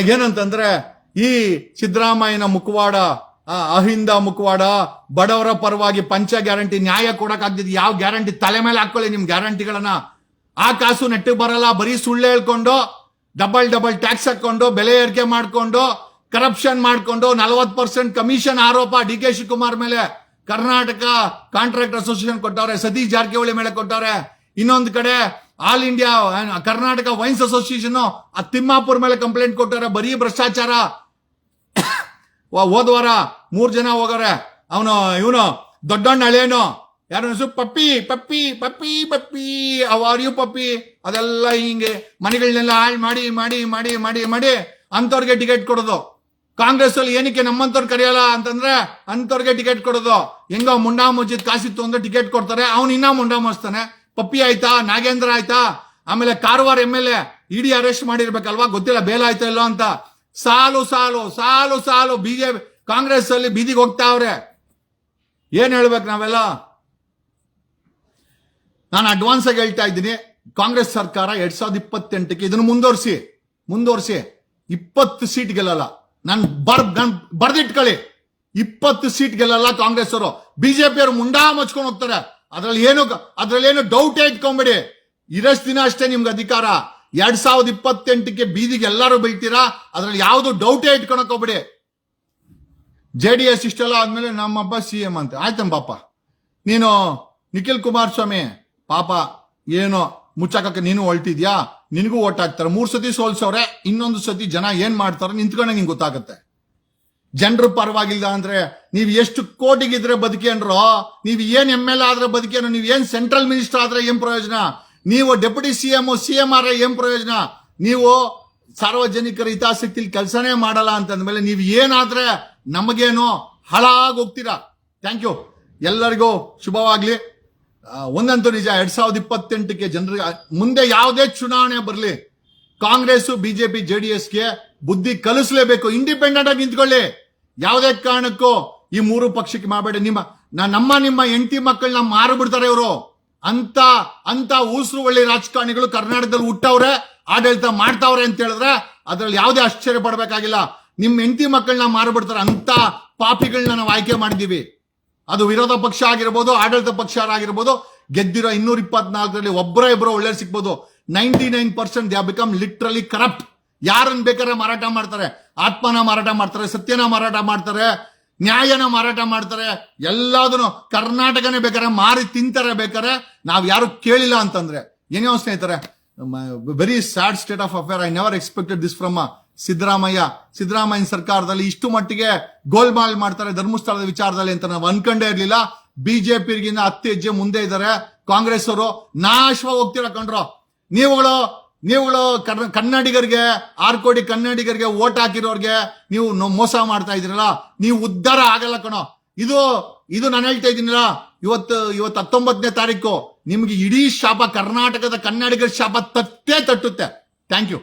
Speaker 1: ಏನಂತಂದ್ರೆ, ಈ ಸಿದ್ದರಾಮಯ್ಯನ ಮುಖವಾಡ ಅಹಿಂದ ಮುಖವಾಡ ಬಡವರ ಪರವಾಗಿ ಪಂಚ ಗ್ಯಾರಂಟಿ ನ್ಯಾಯ ಕೊಡಕ್ ಆಗ್ತಿದ್ ಯಾವ ಗ್ಯಾರಂಟಿ ತಲೆ ಮೇಲೆ ಹಾಕೊಳ್ಳಿ ನಿಮ್ ಗ್ಯಾರಂಟಿಗಳನ್ನ. ಆ ಕಾಸು ನೆಟ್ಟಿಗೆ ಬರಲ್ಲ, ಬರೀ ಸುಳ್ಳು ಹೇಳ್ಕೊಂಡು, ಡಬಲ್ ಡಬಲ್ ಟ್ಯಾಕ್ಸ್ ಹಾಕೊಂಡು, ಬೆಲೆ ಏರಿಕೆ ಮಾಡ್ಕೊಂಡು ಕರಪ್ಷನ್ ಮಾಡ್ಕೊಂಡು ನಲವತ್ ಪರ್ಸೆಂಟ್ ಕಮಿಷನ್ ಆರೋಪ ಡಿ ಕೆ ಶಿವಕುಮಾರ್ ಮೇಲೆ ಕರ್ನಾಟಕ ಕಾಂಟ್ರಾಕ್ಟ್ ಅಸೋಸಿಯೇಷನ್ ಕೊಟ್ಟವ್ರೆ, ಸತೀಶ್ ಜಾರಕಿಹೊಳಿ ಮೇಲೆ ಕೊಟ್ಟವ್ರೆ. ಇನ್ನೊಂದು ಕಡೆ all India Karnataka wines association ಆ ತಿಮ್ಮಾಪುರ್ ಮೇಲೆ ಕಂಪ್ಲೇಂಟ್ ಕೊಟ್ಟವ್ರೆ, ಬರೀ ಭ್ರಷ್ಟಾಚಾರ. ವ- ಹೋದ್ ವಾರ ಮೂರ್ ಜನ ಹೋಗಾರೆ. ಅವನು, ಇವನು ದೊಡ್ಡಣ್ಣ ಹಳೇನು ಯಾರು ಹೆಸರು? ಪಪ್ಪಿ ಪಪ್ಪಿ ಪಪ್ಪಿ ಪಪ್ಪಿ. ಅವಾರ್ಯು ಪಪ್ಪಿ. ಅದೆಲ್ಲ ಹಿಂಗೆ ಮನೆಗಳನ್ನೆಲ್ಲ ಹಾಳು ಮಾಡಿ ಮಾಡಿ ಮಾಡಿ ಮಾಡಿ ಮಾಡಿ ಅಂತವ್ರಿಗೆ ಟಿಕೆಟ್ ಕೊಡೋದು. ಕಾಂಗ್ರೆಸ್ ಅಲ್ಲಿ ಏನಕ್ಕೆ ನಮ್ಮಂತವ್ರು ಕರೆಯಲ್ಲ ಅಂತಂದ್ರೆ ಅಂತವ್ರಿಗೆ ಟಿಕೆಟ್ ಕೊಡೋದು. ಹೆಂಗೋ ಮುಂಡಾ ಮುಚ್ಚಿದ್ ಕಾಸಿತ್ತು ಅಂದ್ರೆ ಟಿಕೆಟ್ ಕೊಡ್ತಾರೆ. ಅವ್ನು ಇನ್ನ ಮುಂಡಾ ಮುಚ್ತಾನೆ ಪಪ್ಪಿ ಆಯ್ತಾ? ನಾಗೇಂದ್ರ ಆಯ್ತಾ? ಆಮೇಲೆ Karwar M L A, ED arrest ಮಾಡಿರ್ಬೇಕಲ್ವಾ? ಗೊತ್ತಿಲ್ಲ, ಬೇಲ್ ಆಯ್ತಾ ಇಲ್ಲೋ ಅಂತ. ಸಾಲು ಸಾಲು ಸಾಲು ಸಾಲು. ಬಿಜೆಪಿ ಕಾಂಗ್ರೆಸ್ ಅಲ್ಲಿ ಬೀದಿಗೆ ಹೋಗ್ತಾವ್ರೆ ಏನ್ ಹೇಳ್ಬೇಕು ನಾವೆಲ್ಲ? ನಾನು ಅಡ್ವಾನ್ಸ್ ಆಗಿ ಹೇಳ್ತಾ ಇದ್ದೀನಿ. ಕಾಂಗ್ರೆಸ್ ಸರ್ಕಾರ ಎರಡ್ ಸಾವಿರದ ಇಪ್ಪತ್ತೆಂಟಕ್ಕೆ ಇದನ್ನು ಮುಂದುವರಿಸಿ. ಮುಂದುವರಿಸಿ. ಇಪ್ಪತ್ತು ಸೀಟ್ ಗೆಲ್ಲಲ್ಲ. ನಾನು ಬರ್ ಬರ್ದಿಟ್ಕೊಳ್ಳಿ. ಇಪ್ಪತ್ತು ಸೀಟ್ ಗೆಲ್ಲಲ್ಲ ಕಾಂಗ್ರೆಸ್ ಅವರು ಬಿಜೆಪಿ ಅವರು ಮುಂಡಾ ಮಚ್ಕೊಂಡು ಹೋಗ್ತಾರೆ. ಅದ್ರಲ್ಲಿ ಏನು ಅದ್ರಲ್ಲಿ ಏನು ಡೌಟೇ ಇಟ್ಕೊಂಬಿಡಿ. ಇರಷ್ಟು ದಿನ ಅಷ್ಟೇ ನಿಮ್ಗೆ ಅಧಿಕಾರ. ಎರಡ್ ಸಾವಿರದ ಇಪ್ಪತ್ತೆಂಟಕ್ಕೆ ಬೀದಿಗೆ ಎಲ್ಲರೂ ಬೈತೀರಾ? ಅದ್ರಲ್ಲಿ ಯಾವುದು ಡೌಟೇ ಇಟ್ಕೊಳಕ್ ಹೋಗ್ಬಿಡಿ ಜೆ ಡಿ ಎಸ್ ಇಷ್ಟೆಲ್ಲ ಆದ್ಮೇಲೆ ನಮ್ಮಪ್ಪ ಸಿ ಎಂ ಅಂತ. ಆಯ್ತಮ್ಮ ಪಾಪ? ನೀನು ನಿಖಿಲ್ ಕುಮಾರಸ್ವಾಮಿ, ಪಾಪ, ಏನೋ ಮುಚ್ಚಾಕಕ್ಕೆ ನೀನು ಹೊಲ್ಟಿದ್ಯಾ ನಿನಗೂ ಓಟ್ ಹಾಕ್ತಾರೆ. ಮೂರ್ ಸತಿ ಸೋಲ್ಸವ್ರೆ, ಇನ್ನೊಂದು ಸತಿ ಜನ ಏನ್ ಮಾಡ್ತಾರೆ ನಿಂತ್ಕೊಂಡೆ ನಿಂಗೆ ಗೊತ್ತಾಗುತ್ತೆ. ಜನರು ಪರವಾಗಿಲ್ಲ ಅಂದ್ರೆ ನೀವು ಎಷ್ಟು ಕೋಟಿಗಿದ್ರೆ ಬದುಕೇನ್ರೋ, ನೀವು ಏನ್ ಎಂ ಎಲ್ ಆದ್ರೆ ಬದುಕೇನು ನೀವು ಏನ್ ಸೆಂಟ್ರಲ್ ಮಿನಿಸ್ಟರ್ ಆದ್ರೆ ಏನ್ ಪ್ರಯೋಜನ? ನೀವು deputy C M C M R ಏನ್ ಪ್ರಯೋಜನ? ನೀವು ಸಾರ್ವಜನಿಕರ ಹಿತಾಸಕ್ತಿಲಿ ಕೆಲಸನೇ ಮಾಡಲ್ಲ ಅಂತಂದ್ಮೇಲೆ ನೀವು ಏನಾದ್ರೆ ನಮಗೇನು ಹೋಗ್ತೀರಾ? ಥ್ಯಾಂಕ್ ಯು ಎಲ್ಲರಿಗೂ ಶುಭವಾಗ್ಲಿ. ಒಂದಂತೂ ನಿಜ, ಎರಡ್ ಸಾವಿರದ ಇಪ್ಪತ್ತೆಂಟಕ್ಕೆ ಜನರಿಗೆ ಮುಂದೆ ಯಾವುದೇ ಚುನಾವಣೆ ಬರಲಿ, ಕಾಂಗ್ರೆಸ್, ಬಿಜೆಪಿ ಎಸ್ಗೆ ಬುದ್ಧಿ ಕಲಿಸಲೇಬೇಕು. ಇಂಡಿಪೆಂಡೆಂಟ್ ಆಗಿ ನಿಂತ್ಕೊಳ್ಳಿ. ಯಾವುದೇ ಕಾರಣಕ್ಕೂ ಈ ಮೂರು ಪಕ್ಷಕ್ಕೆ ಮಾಡಬೇಡಿ ನಿಮ್ಮ ನಮ್ಮ, ನಿಮ್ಮ ಹೆಂಡತಿ ಮಕ್ಕಳನ್ನ ಮಾರು ಬಿಡ್ತಾರೆ ಇವರು. ಅಂತ ಅಂತ ಊಸರು ಒಳ್ಳೆ ರಾಜಕಾರಣಿಗಳು ಕರ್ನಾಟಕದಲ್ಲಿ ಹುಟ್ಟವ್ರೆ, ಆಡಳಿತ ಮಾಡ್ತಾವ್ರೆ ಅಂತ ಹೇಳಿದ್ರೆ ಅದ್ರಲ್ಲಿ ಯಾವುದೇ ಆಶ್ಚರ್ಯ ಪಡಬೇಕಾಗಿಲ್ಲ. ನಿಮ್ಮ ಹೆಂಡತಿ ಮಕ್ಕಳನ್ನ ಮಾರ್ಬಿಡ್ತಾರೆ, ಅಂತ ಪಾಪಿಗಳನ್ನ ನಾವು ಆಯ್ಕೆ ಮಾಡಿದೀವಿ ಅದು ವಿರೋಧ ಪಕ್ಷ ಆಗಿರ್ಬೋದು, ಆಡಳಿತ ಪಕ್ಷ ಆಗಿರ್ಬೋದು ಗೆದ್ದಿರೋ ಇನ್ನೂರ ಇಪ್ಪತ್ನಾಲ್ಕರಲ್ಲಿ ಒಬ್ಬರ ಇಬ್ಬರು ಒಳ್ಳೆ ಸಿಗ್ಬೋದು. Ninety nine percent they become literally corrupt. ಯಾರನ್ನ ಬೇಕಾದ್ರೆ ಮಾರಾಟ ಮಾಡ್ತಾರೆ, ಆತ್ಮನ ಮಾರಾಟ ಮಾಡ್ತಾರೆ, ಸತ್ಯನ ಮಾರಾಟ ಮಾಡ್ತಾರೆ. ನ್ಯಾಯನ ಮಾರಾಟ ಮಾಡ್ತಾರೆ, ಎಲ್ಲದನ್ನು ಕರ್ನಾಟಕನೇ ಬೇಕಾರೆ ಮಾರಿ ತಿಂತಾರೆ ಬೇಕಾರೆ ನಾವು ಯಾರು ಕೇಳಿಲ್ಲ ಅಂತಂದ್ರೆ. ಏನೋ ಸ್ನೇಹಿತರೆ? Very sad state of affair I never expected this from Siddaramaiah. Siddaramaiah ಸರ್ಕಾರದಲ್ಲಿ ಇಷ್ಟು ಮಟ್ಟಿಗೆ ಗೋಲ್ಮಾಲ್ ಮಾಡ್ತಾರೆ ಧರ್ಮಸ್ಥಳದ ವಿಚಾರದಲ್ಲಿ ಅಂತ ನಾವು ಅನ್ಕೊಂಡೇ ಇರ್ಲಿಲ್ಲ. ಬಿಜೆಪಿಗಿಂತ ಹತ್ತು ಹೆಜ್ಜೆ ಮುಂದೆ ಇದ್ದಾರೆ. ಕಾಂಗ್ರೆಸ್ ಅವರು ನಾಶವಾಗಿ ಹೋಗ್ತೀರ ಕಂಡ್ರು ನೀವುಗಳು ನೀವುಗಳು ಕನ್ನಡಿಗರಿಗೆ, ಆರು ಕೋಟಿ ಕನ್ನಡಿಗರಿಗೆ ಓಟ್ ಹಾಕಿರೋರ್ಗೆ ನೀವು ಮೋಸ ಮಾಡ್ತಾ ಇದ್ದೀರಲ್ಲ, ನೀವು ಉದ್ಧಾರ ಆಗಲ್ಲ ಕಣೋ. ಇದು ಇದು ನಾನು ಹೇಳ್ತಾ ಇದ್ದೀನಲ್ಲ, ಇವತ್ತು ಇವತ್ತು ಹತ್ತೊಂಬತ್ತನೇ ತಾರೀಕು, ನಿಮ್ಗೆ ಇಡೀ ಶಾಪ ಕರ್ನಾಟಕದ ಕನ್ನಡಿಗರ ಶಾಪ ತಟ್ಟೇ ತಟ್ಟುತ್ತೆ. Thank you.